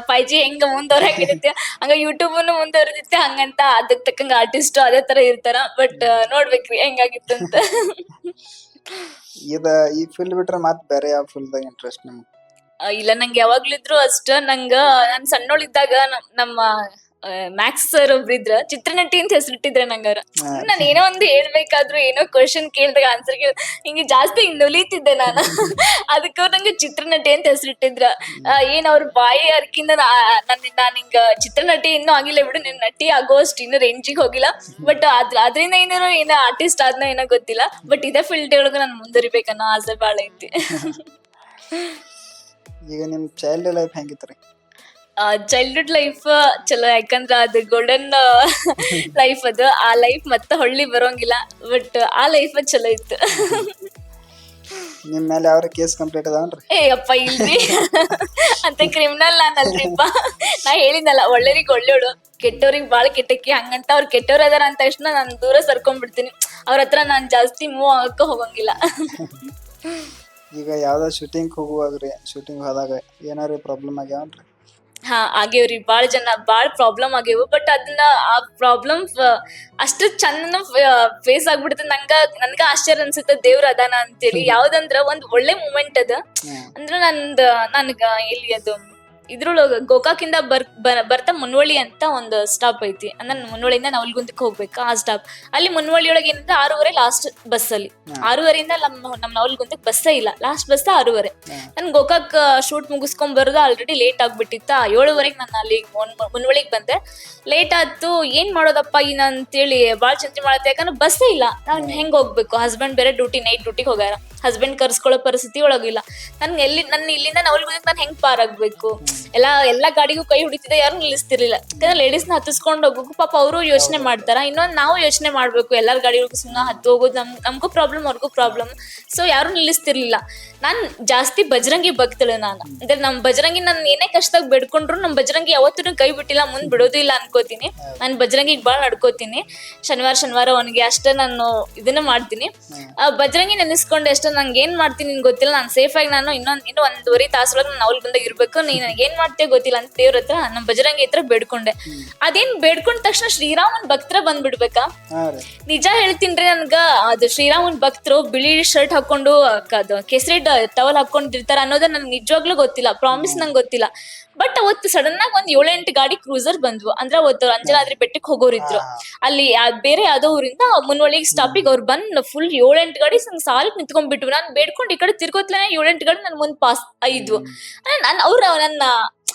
five G ಹೆಂಗ ಮುಂದುವರಾಗಿರುತ್ತೆ ಹಂಗ ಯೂಟ್ಯೂಬ್ ಮುಂದುವರೆದಿತ್ತೆ ಹಂಗಂತ ಅದಕ್ಕೆ ತಕ್ಕಂಗ ಆರ್ಟಿಸ್ಟ್ ಅದೇ ತರ ಇರ್ತಾರ. ಬಟ್ ನೋಡ್ಬೇಕ್ರಿ ಹೆಂಗಾಗಿತ್ತು ಅಂತ. ಇದ ಈ ಫೀಲ್ಡ್ ಬಿಟ್ರೆ ಮತ್ತೆ ಬೇರೆ ಯಾವ ಫೀಲ್ಡ್ದಾಗ ಇಂಟ್ರೆಸ್ಟ್ ನಿಮ್ಗೆ? ಇಲ್ಲ ನಂಗೆ ಯಾವಾಗ್ಲಿದ್ರು ಅಷ್ಟ ನಂಗ ನಾನ್ ಸಣ್ಣೋಳಿದ್ದಾಗ ನಮ್- ನಮ್ಮ ಮ್ಯಾಕ್ಸ್ ಸರ್ ಒಬ್ರಿದ್ರ ಚಿತ್ರನಟಿ ಅಂತ ಹೆಸರಿಟ್ಟಿದ್ರೆ ನಂಗಾರ. ನಾನು ಏನೋ ಒಂದು ಹೇಳ್ಬೇಕಾದ್ರು ಏನೋ ಕ್ವಶನ್ ಕೇಳಿದಾಗ ಆನ್ಸರ್ ಕೇಳ ಹಿಂಗೆ ಜಾಸ್ತಿ ಹಿಂಗೆ ನುಲಿತಿದ್ದೆ ನಾನು. ಅದಕ್ಕೆ ಅವ್ರು ನಂಗೆ ಚಿತ್ರನಟಿ ಅಂತ ಹೆಸರಿಟ್ಟಿದ್ರ. ಆ, ಏನ್ ಅವ್ರ ಬಾಯಿ ಅರ್ಕಿಂದ ನನ್ ನಾನು ಹಿಂಗ ಚಿತ್ರನಟಿ ಇನ್ನೂ ಆಗಿಲ್ಲ ಬಿಡು ನಿನ್ ನಟಿ ಆಗೋ ಅಷ್ಟು ಇನ್ನೂ ರೇಂಜಿಗೆ ಹೋಗಿಲ್ಲ. ಬಟ್ ಅದ್ರ ಅದರಿಂದ ಏನಾರು ಏನೋ ಆರ್ಟಿಸ್ಟ್ ಆದ್ನ ಏನೋ ಗೊತ್ತಿಲ್ಲ. ಬಟ್ ಇದೇ ಫೀಲ್ಡ್ ಒಳಗೆ ನಾನು ಮುಂದುವರಿಬೇಕನ್ನೋ ಆಸೆ ಭಾಳ ಐತಿ. ಈಗ ನಿಮ್ಮ ಚೈಲ್ಡ್ ಲೈಫ್ ಹೆಂಗಿತ್ರಿ? ಚೈಲ್ಡ್ಹುಡ್ ಲೈಫ್ ಚಲೋ ಯಾಕಂದ್ರ ಅದು ಗೋಲ್ಡನ್ ಲೈಫ್ ಅದು. ಆ ಲೈಫ್ ಮತ್ತೆ ಹೊಳ್ಳಿ ಬರೋಂಗಿಲ್ಲ ಬಟ್ ಆ ಲೈಫ್ ಚಲೋ ಇತ್ತು. ನಿಮ್ಮ ಮೇಲೆ ಯಾವ ಕೇಸ್ ಕಂಪ್ಲೀಟ್ ಅದಾವನ್ರಿ? ಏ ಅಪ್ಪ ಇಲ್ರಿ. ಅಂತ ಕ್ರಿಮಿನಲ್ ನಾನಲ್ರಿಪ್ಪ. ನಾ ಹೇಳಿದ್ನಲ್ಲ ಒಳ್ಳೆಯವ್ರಿಗೆ ಒಳ್ಳೆಯವಳು ಕೆಟ್ಟವ್ರಿಗೆ ಬಾಳ ಕೆಟ್ಟಕ್ಕಿ ಹಂಗಂತ ಅವ್ರು ಕೆಟ್ಟವ್ರು ಅದಾರ ಅಂತ ತಕ್ಷಣ ನಾನು ದೂರ ಸರ್ಕೊಂಡ್ಬಿಡ್ತೀನಿ ಅವ್ರ ಹತ್ರ ನಾನು ಜಾಸ್ತಿ ಮೂವ್ ಆಗಕ್ಕೆ ಹೋಗಂಗಿಲ್ಲ. ಈಗ ಯಾವ್ದೋ ಶೂಟಿಂಗ್ ಹೋಗುವಾಗ್ರಿ ಶೂಟಿಂಗ್ ಹೋದಾಗ ಏನಾರ ಪ್ರಾಬ್ಲಮ್ ಆಗ್ಯಾವನ್ರಿ? ಹಾ ಆಗ್ಯಾವ್ರಿ. ಬಾಳ ಜನ ಬಾಳ ಪ್ರಾಬ್ಲಮ್ ಆಗೇವು ಬಟ್ ಅದನ್ನ ಆ ಪ್ರಾಬ್ಲಮ್ ಅಷ್ಟು ಚಂದ ಫೇಸ್ ಆಗ್ಬಿಡುತ್ತೆ ನಂಗ ನನ್ಗ ಆಶ್ಚರ್ಯ ಅನ್ಸುತ್ತೆ. ದೇವ್ರ ಅದಾನ ಅಂತೇಳಿ. ಯಾವ್ದಂದ್ರ ಒಂದ್ ಒಳ್ಳೆ ಮೂಮೆಂಟ್ ಅದ. ಅಂದ್ರ ನಂದ್ ನನ್ಗ ಎಲ್ಲಿ ಅದು ಇದ್ರೊಳಗ ಗೋಕಾಕಿಂದ ಬರ್ ಬರ್ತಾ ಮುನ್ವಳ್ಳಿ ಅಂತ ಒಂದು ಸ್ಟಾಪ್ ಐತಿ. ಅಂದ್ರೆ ಮುನ್ವಳ್ಳಿಯಿಂದ ನವಲ್ಗುಂದಕ್ಕೆ ಹೋಗ್ಬೇಕು ಆ ಸ್ಟಾಪ್ ಅಲ್ಲಿ ಮುನ್ವಳ್ಳಿ ಒಳಗೆ ಏನಂದ್ರೆ ಆರೂವರೆ ಲಾಸ್ಟ್ ಬಸ್ ಅಲ್ಲಿ. ಆರೂವರೆಯಿಂದ ನಮ್ಮ ನಮ್ಮ ನವಲ್ಗುಂದಕ್ಕೆ ಬಸ್ಸೇ ಇಲ್ಲ. ಲಾಸ್ಟ್ ಬಸ್ ಆರೂವರೆ. ನನ್ ಗೋಕಾಕ್ ಶೂಟ್ ಮುಗಿಸ್ಕೊಂಡ್ ಬರೋದು ಆಲ್ರೆಡಿ ಲೇಟ್ ಆಗ್ಬಿಟ್ಟಿತ್ತ. ಏಳುವರೆಗೆ ನಾನು ಅಲ್ಲಿ ಮುನ್ವಳಿಗೆ ಬಂದೆ. ಲೇಟ್ ಆಯ್ತು ಏನ್ ಮಾಡೋದಪ್ಪ ಇನ್ನ ಅಂತೇಳಿ ಬಾಳ್ ಚಿಂತೆ ಮಾಡತ್ತೆ. ಯಾಕಂದ್ರೆ ಬಸ್ಸೇ ಇಲ್ಲ. ನಾನು ಹೆಂಗ್ ಹೋಗ್ಬೇಕು? ಹಸ್ಬೆಂಡ್ ಬೇರೆ ಡ್ಯೂಟಿ ನೈಟ್ ಡ್ಯೂಟಿಗೆ ಹೋಗ್ಯಾರ. ಹಸ್ಬೆಂಡ್ ಕರ್ಸ್ಕೊಳ್ಳೋ ಪರಿಸ್ಥಿತಿ ಒಳಗಿಲ್ಲ. ನನ್ ಎಲ್ಲಿ ನನ್ನ ಇಲ್ಲಿಂದ ನವಲ್ಗುಂದಕ್ಕೆ ನಾನು ಹೆಂಗ್ ಪಾರಾಗ್ಬೇಕು? ಎಲ್ಲ ಎಲ್ಲ ಗಾಡಿಗೂ ಕೈ ಹೊಡಿತಿದ್ದೆ ಯಾರು ನಿಲ್ಲಿಸ್ತಿರ್ಲಿಲ್ಲ. ಯಾಕಂದ್ರೆ ನ ಹತ್ತಿಸ್ಕೊಂಡು ಹೋಗೋಕು ಪಾಪ ಅವರು ಯೋಚನೆ ಮಾಡ್ತಾರ. ಇನ್ನೊಂದು ನಾವು ಯೋಚನೆ ಮಾಡ್ಬೇಕು ಎಲ್ಲಾರ ಗಾಡಿಗೂ ಸುಮ್ಮನೆ ಹತ್ತು ಹೋಗೋದು ನಮ್ ನಮಗೂ ಪ್ರಾಬ್ಲಮ್ ಅವ್ರಿಗೂ ಪ್ರಾಬ್ಲಮ್ ಸೊ ಯಾರು ನಿಲ್ಲಿಸ್ತಿರ್ಲಿಲ್ಲ. ನಾನ್ ಜಾಸ್ತಿ ಬಜರಂಗಿ ಭಕ್ತಳು ನಾನು. ಅಂದ್ರೆ ನಮ್ ಬಜರಂಗಿ ನಾನು ಏನೇ ಕಷ್ಟದಾಗ ಬೇಡ್ಕೊಂಡ್ರು ನಮ್ ಬಜರಂಗಿ ಯಾವತ್ತೂ ಕೈ ಬಿಟ್ಟಿಲ್ಲ ಮುಂದ್ ಬಿಡೋದು ಇಲ್ಲ ಅನ್ಕೋತೀನಿ. ನಾನು ಬಜರಂಗಿಗೆ ಬಾಳ್ ನಡ್ಕೋತೀನಿ. ಶನಿವಾರ ಶನಿವಾರ ಅವನಿಗೆ ಅಷ್ಟೇ ನಾನು ಇದನ್ನ ಮಾಡ್ತೀನಿ. ಆ ಬಜರಂಗಿ ನೆನೆಸ್ಕೊಂಡು ಅಷ್ಟೇ ನಂಗೆ ಏನ್ ಮಾಡ್ತೀನಿ ಗೊತ್ತಿಲ್ಲ. ನಾನು ಸೇಫ್ ಆಗಿ ನಾನು ಇನ್ನೊಂದ್ ಇನ್ನೂ ಒಂದೂವರೆ ತಾಸೊಳಗೆ ನಾನು ಅವ್ಳು ಬಂದಾಗ ಇರ್ಬೇಕು. ನೀನ್ ನನಗೆ ಏನ್ ಮಾಡ್ತೇವೆ ಗೊತ್ತಿಲ್ಲ ಅಂತ ದೇವ್ರ ಹತ್ರ ನಮ್ಮ ಬಜರಂಗಿ ಹತ್ರ ಬೇಡ್ಕೊಂಡೆ. ಅದೇನ್ ಬೇಡ್ಕೊಂಡ ತಕ್ಷಣ ಶ್ರೀರಾಮನ್ ಭಕ್ತರ ಬಂದ್ಬಿಡ್ಬೇಕಾ? ನಿಜ ಹೇಳ್ತೀನ್ರಿ ನನ್ಗ ಅದು ಶ್ರೀರಾಮನ್ ಭಕ್ತರು ಬಿಳಿ ಶರ್ಟ್ ಹಾಕೊಂಡು ಕೇಸರಿ ಟವಲ್ ಹಾಕೊಂಡಿರ್ತಾರ ಅನ್ನೋದ ನನ್ಗೆ ನಿಜವಾಗ್ಲೂ ಗೊತ್ತಿಲ್ಲ. ಪ್ರಾಮಿಸ್ ನಂಗೆ ಗೊತ್ತಿಲ್ಲ. ಬಟ್ ಅವತ್ತು ಸಡನ್ ಆಗಿ ಒಂದ್ ಏಳೆಂಟು ಗಾಡಿ ಕ್ರೂಸರ್ ಬಂದ್ವು. ಅಂದ್ರೆ ಅವತ್ತು ಅಂಜನಾದ್ರಿ ಬೆಟ್ಟಕ್ಕೆ ಹೋಗೋರಿದ್ರು ಅಲ್ಲಿ ಬೇರೆ ಯಾವ್ದೋ ಊರಿಂದ ಮುನ್ವಳಿಗೆ ಸ್ಟಾಪಿಗೆ ಅವ್ರು ಬಂದ್ ಫುಲ್ ಏಳೆಂಟು ಗಾಡಿ ನಂಗೆ ಸಾಲಕ್ ನಿಂತ್ಕೊಂಡ್ಬಿಟ್ವು. ನಾನು ಬೇಡ್ಕೊಂಡು ಈ ಕಡೆ ತಿರ್ಗೋತ್ಲೇನೆ ಏಳೆಂಟು ಗಾಡಿ ನನ್ ಮುಂದ್ ಪಾಸ್ ಐದ್ವು. ನಾನು ಅವ್ರ ನನ್ನ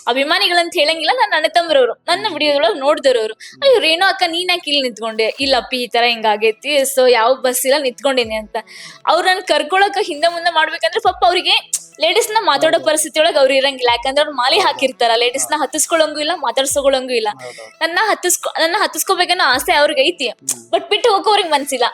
ಅಭಿಮಾನಿಗಳಂತ ಹೇಳಂಗಿಲ್ಲ ನನ್ನ ಅಣ್ಣ ತಮ್ಮರವ್ರು. ನನ್ನ ವಿಡಿಯೋದೊಳಗೆ ನೋಡ್ದವ್ರವ್ರು ಅಯ್ಯೋ ರೇಣು ಅಕ್ಕ ನೀನ್ ಯಾಕೆ ಇಲ್ಲಿ ನಿಂತ್ಕೊಂಡೆ? ಇಲ್ಲಪ್ಪಿ ಈ ತರ ಹಿಂಗಾಗೈತಿ ಸೊ ಯಾವ ಬಸ್ ಇಲ್ಲ ನಿಂತ್ಕೊಂಡೇನಿ ಅಂತ. ಅವ್ರು ನನ್ ಕರ್ಕೊಳಕ ಹಿಂದೆ ಮುಂದೆ ಮಾಡ್ಬೇಕಂದ್ರೆ ಪಾಪ ಅವ್ರಿಗೆ ಲೇಡೀಸ್ನ ಮಾತಾಡೋ ಪರಿಸ್ಥಿತಿ ಒಳಗೆ ಅವ್ರು ಇರಂಗಿಲ್ಲ. ಯಾಕಂದ್ರೆ ಅವ್ರು ಮಾಲಿ ಹಾಕಿರ್ತಾರ. ಲೇಡೀಸ್ನ ಹತ್ತಿಸ್ಕೊಳಂಗೂ ಇಲ್ಲ ಮಾತಾಡ್ಸ್ಕೊಳಂಗೂ ಇಲ್ಲ. ನನ್ನ ಹತ್ತಿಸ್ಕೊ ನನ್ನ ಹತ್ತಿಸ್ಕೋಬೇಕನ್ನೋ ಆಸೆ ಅವ್ರಿಗೆ ಐತಿ ಬಟ್ ಬಿಟ್ಟು ಹೋಗೋ ಅವ್ರಿಗೆ ಮನ್ಸಿಲ್ಲ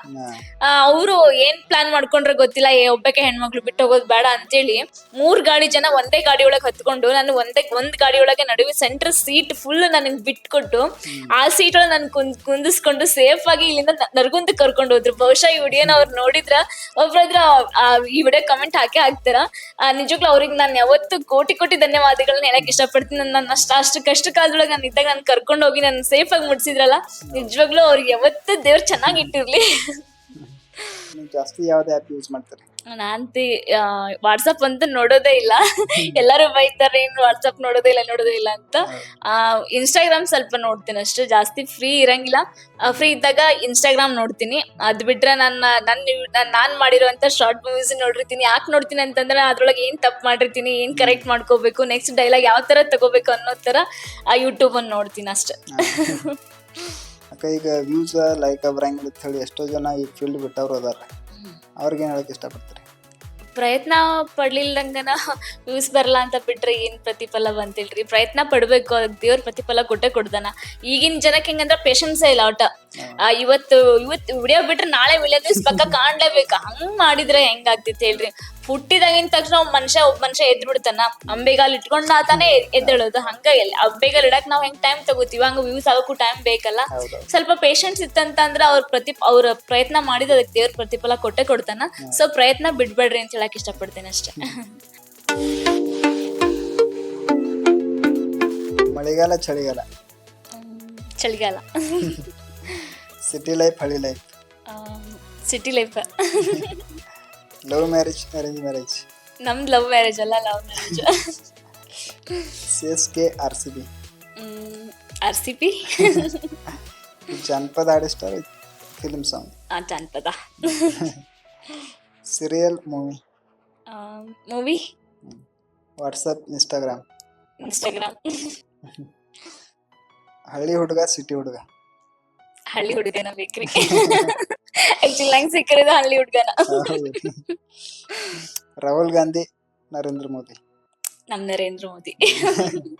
ಅವರು ಏನ್ ಪ್ಲಾನ್ ಮಾಡ್ಕೊಂಡ್ರೆ ಗೊತ್ತಿಲ್ಲ ಏ ಒಬ್ಬಕ್ಕೆ ಹೆಣ್ಮಕ್ಳು ಬಿಟ್ಟು ಹೋಗೋದು ಬೇಡ ಅಂತೇಳಿ ಮೂರ್ ಗಾಡಿ ಜನ ಒಂದೇ ಗಾಡಿ ಒಳಗೆ ಹತ್ಕೊಂಡು ನಾನು ಒಂದೇ ಒಂದ್ ಗಾಡಿ ಒಳಗೆ ನಡುವೆ ಸೆಂಟರ್ ಸೀಟ್ ಫುಲ್ ನನಗೆ ಬಿಟ್ಕೊಟ್ಟು ಆ ಸೀಟ್ ಒಳಗೆ ನನ್ ಕುಂದ್ ಕುಂದಿಸ್ಕೊಂಡು ಸೇಫ್ ಆಗಿ ಇಲ್ಲಿಂದ ನರ್ಗುಂದ ಕರ್ಕೊಂಡು ಹೋದ್ರು. ಬಹುಶಃ ಈ ವಿಡಿಯೋನ ಅವ್ರು ನೋಡಿದ್ರ ಒಬ್ರದ್ರ ಆ ಈ ವಿಡಿಯೋ ಕಮೆಂಟ್ ಹಾಕಿ ಹಾಕ್ತಾರ. ನಿಜವಾಗ್ಲೂ ಅವ್ರಿಗೆ ನಾನು ಯಾವತ್ತು ಕೋಟಿ ಕೋಟಿ ಧನ್ಯವಾದಗಳನ್ನ ಹೇಳಕ್ ಇಷ್ಟಪಡ್ತೀನಿ. ನನ್ನ ಅಷ್ಟು ಕಷ್ಟ ಕಾಲದೊಳಗೆ ನಾನು ಇದ್ದಾಗ ನಾನು ಕರ್ಕೊಂಡು ಹೋಗಿ ನಾನು ಸೇಫ್ ಆಗಿ ಮುಟ್ಸಿದ್ರಲ್ಲ, ನಿಜವಾಗ್ಲೂ ಅವ್ರಿಗೆ ಯಾವತ್ತು ದೇವ್ರು ಚೆನ್ನಾಗಿ ಇಟ್ಟಿರ್ಲಿ. ಜಾಸ್ತಿ ಯಾವ್ದು ಆ್ಯಪ್ ಯೂಸ್ ಮಾಡ್ತೀರಿ? ನಾಂತಿ ವಾಟ್ಸಪ್ ಅಂತ ನೋಡೋದೇ ಇಲ್ಲ. ಎಲ್ಲರೂ ಬೈತಾರೆ ಏನು ವಾಟ್ಸಪ್ ನೋಡೋದೇ ಇಲ್ಲ ನೋಡೋದೇ ಇಲ್ಲ ಅಂತ. ಇನ್ಸ್ಟಾಗ್ರಾಮ್ ಸ್ವಲ್ಪ ನೋಡ್ತೀನಿ ಅಷ್ಟೇ ಜಾಸ್ತಿ ಫ್ರೀ ಇರಂಗಿಲ್ಲ. ಫ್ರೀ ಇದ್ದಾಗ ಇನ್ಸ್ಟಾಗ್ರಾಮ್ ನೋಡ್ತೀನಿ. ಅದ್ ಬಿಟ್ರೆ ನನ್ನ ನನ್ನ ನಾನು ಮಾಡಿರುವಂತ ಶಾರ್ಟ್ ಮೂವೀಸ್ ನೋಡಿರ್ತೀನಿ. ಯಾಕೆ ನೋಡ್ತೀನಿ ಅಂತಂದ್ರೆ ಅದ್ರೊಳಗೆ ಏನ್ ತಪ್ಪು ಮಾಡಿರ್ತೀನಿ ಏನ್ ಕರೆಕ್ಟ್ ಮಾಡ್ಕೋಬೇಕು ನೆಕ್ಸ್ಟ್ ಡೈಲಾಗ್ ಯಾವ ತರ ತಗೋಬೇಕು ಅನ್ನೋ ತರ ಯೂಟ್ಯೂಬ್ ಅನ್ನು ನೋಡ್ತೀನಿ ಅಷ್ಟೇ. ಈಗ ವ್ಯೂಸ್ ಲೈಕ್ ಬರಂಗಿಲ್ಲ ಅಂತ ಹೇಳಿ ಎಷ್ಟೋ ಜನ ಈ ಫೀಲ್ಡ್ ಬಿಟ್ಟವ್ರು ಅದಾರ. ಅವ್ರಿಗೆ ಏನು ಇಷ್ಟಪಡ್ತಾರೆ? ಪ್ರಯತ್ನ ಪಡ್ಲಿಲ್ದಂಗನ ವ್ಯೂಸ್ ಬರಲ್ಲ ಅಂತ ಬಿಟ್ರೆ ಏನ್ ಪ್ರತಿಫಲ ಬಂತಿಲ್ರಿ? ಪ್ರಯತ್ನ ಪಡ್ಬೇಕು ದೇವ್ರ ಪ್ರತಿಫಲ ಕೊಟ್ಟೆ ಕೊಡ್ದಾನ. ಈಗಿನ ಜನಕ್ಕೆ ಹೆಂಗಂದ್ರ ಪೇಷನ್ಸ್ ಇಲ್ಲ ಆ, ಇವತ್ತು ಇವತ್ತು ವಿಡಿಯೋ ಬಿಟ್ರೆ ನಾಳೆ ವಿಡಿಯೋ ಪಕ್ಕ ಕಾಣ್ಲೇಬೇಕು. ಹಂಗ್ ಮಾಡಿದ್ರೆ ಹೆಂಗಾಗ್ತಿತ್ತು ಹೇಳ್ರಿ? ಹುಟ್ಟಿದಾಗಿನ ತಕ್ಷಣ ಒಬ್ಬ ಮನುಷ್ಯ ಒಬ್ಬ ಮನುಷ್ಯ ಎದ್ ಬಿಡ್ತಾನ. ಅಂಬೆಗಾಲ್ ಇಟ್ಕೊಂಡ್ ಆತಾನೆ ಎದ್ದೇಳೋದು. ಹಂಗ ಎಲ್- ಅಂಬೆಗಾಲ್ ಇಡಕ್ ನಾವ್ ಹೆಂಗ್ ಟೈಮ್ ತಗೋತೀವಿ? ಹಂಗ ವ್ಯೂಸ್ ಆಗೋಕು ಟೈಮ್ ಬೇಕಲ್ಲ. ಸ್ವಲ್ಪ ಪೇಷನ್ಸ್ ಇತ್ತಂತಂದ್ರ ಅವ್ರ ಪ್ರತಿ ಅವ್ರ ಪ್ರಯತ್ನ ಮಾಡಿದ ಅದಕ್ಕೆ ದೇವ್ರ ಪ್ರತಿಫಲ ಕೊಟ್ಟೆ ಕೊಡ್ತಾನ. ಸೊ ಪ್ರಯತ್ನ ಬಿಡ್ಬೇಡ್ರಿ ಅಂತ ಹೇಳಕ್ ಇಷ್ಟಪಡ್ತೇನೆ ಅಷ್ಟೇ. ಮಳೆಗಾಲ ಚಳಿಗಾಲ? ಚಳಿಗಾಲ. ಸಿಟಿ ಲೈಫ್ ಹಳ್ಳಿ life city life love marriage arrange marriage ನಮ್ದು ಲವ್ ಮ್ಯಾರೇಜ್ ಅಲ್ಲ love marriage C S K R C B R C P ಜಾನಪದ ಹಾಡಿಸ್ಟಾರ್ ಫಿಲ್ಮ್ ಸಾಂಗ್ ಜಾನಪದ. Serial movie movie WhatsApp Instagram Instagram ಹಳ್ಳಿ ಹುಡುಗ ಸಿಟಿ ಹುಡುಗ. ಹಳ್ಳಿ ಹುಡುಗನ ಬೇಕ್ರಿ. ಆಕ್ಚುಲಿ ನಂಗೆ ಸಿಕ್ಕಿರೋದು ಹಳ್ಳಿ ಹುಡ್ಗನ ರಾಹುಲ್ ಗಾಂಧಿ ನರೇಂದ್ರ ಮೋದಿ. ನಮ್ ನರೇಂದ್ರ ಮೋದಿ.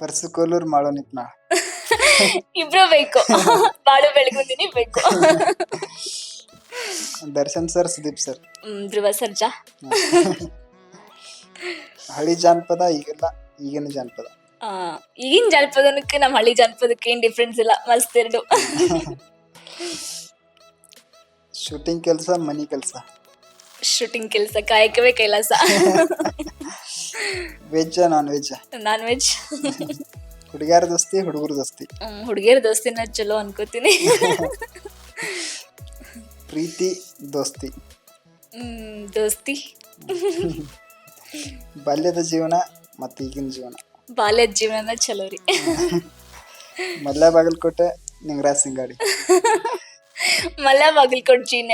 ಪರ್ಸುಕೋಲೂರ್ ಮಾಡೋ ನಿತ್ನ. ಇಬ್ರು ಬೇಕು. ಬಾಳು ಬೆಳಗುಂದಿನಿ ಬೇಕು. Darshan sir Sudeep sir. ಹ್ಮ್, ಧ್ರುವ ಸರ್ಜಾ ಹಳಿ ಜಾನಪದ ಈಗೆಲ್ಲ ಈಗಿನ ಜಾನಪದ. ಆ, ಈಗಿನ ಜಾನಪದಕ್ಕೆ ನಮ್ಮ ಹಳ್ಳಿ ಜಾನಪದಕ್ಕೆ ಏನ್ ಡಿಫ್ರೆನ್ಸ್ ಇಲ್ಲ? ಮಸ್ತ್ ಎರಡು. ಶೂಟಿಂಗ್ ಕೆಲಸ ಮನಿ ಕೆಲಸ. ಶೂಟಿಂಗ್ ಕೆಲಸ ಕಾಯಕವೇ Kailasa. Veg non veg non veg ಹುಡುಗಿಯರ ದೋಸ್ತಿ ಹುಡುಗರ ದೋಸ್ತಿ? ಹುಡುಗಿಯರ ದೋಸ್ತಿನ ಚಲೋ ಅನ್ಕೋತೀನಿ. ಪ್ರೀತಿ ದೋಸ್ತಿ? ಹ್ಮ್ ದೋಸ್ತಿ. ಬಾಲ್ಯದ ಜೀವನ ಮತ್ತು ಈಗಿನ ಜೀವನ? ಬಾಲ್ಯದ ಜೀವನ ಚಲೋ ರೀ. ಮಲ್ಲ ಬಾಗಲಕೋಟೆ ನಿಂಗರಾಜ್ ಸಿಂಗಾಡಿ ಮಲ್ಲ ಬಾಗಲ್ಕೋಟ್ ಕೊಡ್ಜೀನ್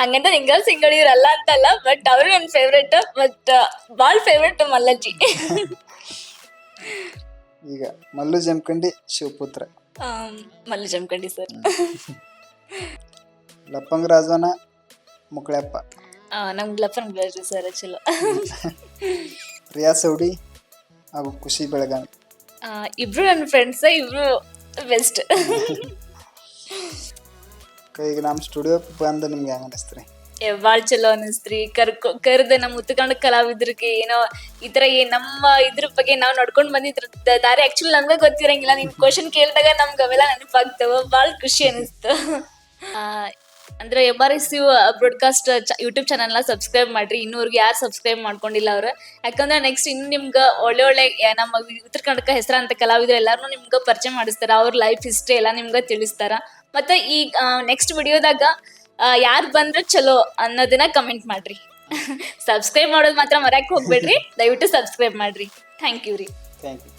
ಹಂಗಂತ ನಿಂಗಲ್ ಸಿಂಗಲ್ ಇವ್ರಲ್ಲ ಅಂತಲ್ಲ ಬಟ್ ಅವರು ನನ್ನ ಫೇವ್ರೆಟ್ ಬಟ್ ಬಾಳ್ ಫೇವ್ರೆಟ್ ಮಲ್ಲಜ್ಜಿ. ಈಗ ಮಲ್ಲು ಜಮ್ಕಂಡಿ ಶಿವಪುತ್ರ. ಮಲ್ಲು ಜಮ್ಕಂಡಿ ಸರ್ ಲಪ್ಪಂಗ ರಾಜನ ಮುಕ್ಳಪ್ಪ ನಮ್ಗೆ ಲಪ್ಪಂಗ ರಾಜ ಸರ್ ಚಲೋ. ರಿಯಾ ಸೌಡಿ ಹಾಗೂ ಖುಷಿ ಬೆಳಗಾವಿ. ಇಬ್ರು ನನ್ನ ಫ್ರೆಂಡ್ಸ್ ಇಬ್ರು ಬೆಸ್ಟ್. ಈಗ ನಮ್ಮ ಸ್ಟುಡಿಯೋ ಬಂದು ನಿಮ್ಗೆ ಹೆಂಗೆ ಅನಿಸ್ತ್ರಿ? ಭಾಳ ಚಲೋ ಅನಿಸ್ತ್ರಿ. ಕರ್ಕೊ ಕರ್ದ ನಮ್ಮ ಉತ್ಕಂಡ ಕಲಾವಿದ್ರಿಗೆ ಏನೋ ಈ ತರ ಏ- ನಮ್ಮ ಇದ್ರ ಬಗ್ಗೆ ನಾವು ನಡ್ಕೊಂಡ್ ಬಂದಿದ್ರ ದಾರಿ ಆಕ್ಚುಲಿ ನಮ್ಗೆ ಗೊತ್ತಿರಂಗಿಲ್ಲ. ನಿಮ್ ಕ್ವಶನ್ ಕೇಳಿದಾಗ ನಮ್ಗೆ ಅವೆಲ್ಲ ನೆನಪಾಗ್ತಾವ. ಭಾಳ ಖುಷಿ ಅನಿಸ್ತು. ಆ, ಅಂದ್ರೆ M R S U broadcast YouTube ಚಾನಲ್ನ ಸಬ್ಸ್ಕ್ರೈಬ್ ಮಾಡ್ರಿ. ಇನ್ನೂರ್ಗೆ ಯಾರು ಸಬ್ಸ್ಕ್ರೈಬ್ ಮಾಡ್ಕೊಂಡಿಲ್ಲ ಅವ್ರ. ಯಾಕಂದ್ರೆ ನೆಕ್ಸ್ಟ್ ಇನ್ನು ನಿಮ್ಗೆ ಒಳ್ಳೆ ಒಳ್ಳೆ ನಮ್ಮ ಉತ್ತರ ಕನ್ನಡಕ ಹೆಸರಾಂತ ಕಲಾವಿದ್ರು ಎಲ್ಲಾರು ನಿಮ್ಗೆ ಪರಿಚಯ ಮಾಡಿಸ್ತಾರ. ಅವ್ರ ಲೈಫ್ ಹಿಸ್ಟ್ರಿ ಎಲ್ಲ ನಿಮ್ಗೆ ತಿಳಿಸ್ತಾರ. ಮತ್ತೆ ಈ ನೆಕ್ಸ್ಟ್ ವಿಡಿಯೋದಾಗ ಯಾರು ಬಂದ್ರೆ ಚಲೋ ಅನ್ನೋದನ್ನ ಕಮೆಂಟ್ ಮಾಡ್ರಿ. ಸಬ್ಸ್ಕ್ರೈಬ್ ಮಾಡೋದು ಮಾತ್ರ ಮರ್ಯಾಕೆ ಹೋಗ್ಬೇಡ್ರಿ. ದಯವಿಟ್ಟು ಸಬ್ಸ್ಕ್ರೈಬ್ ಮಾಡ್ರಿ. ಥ್ಯಾಂಕ್ ಯು ರೀ. Thank you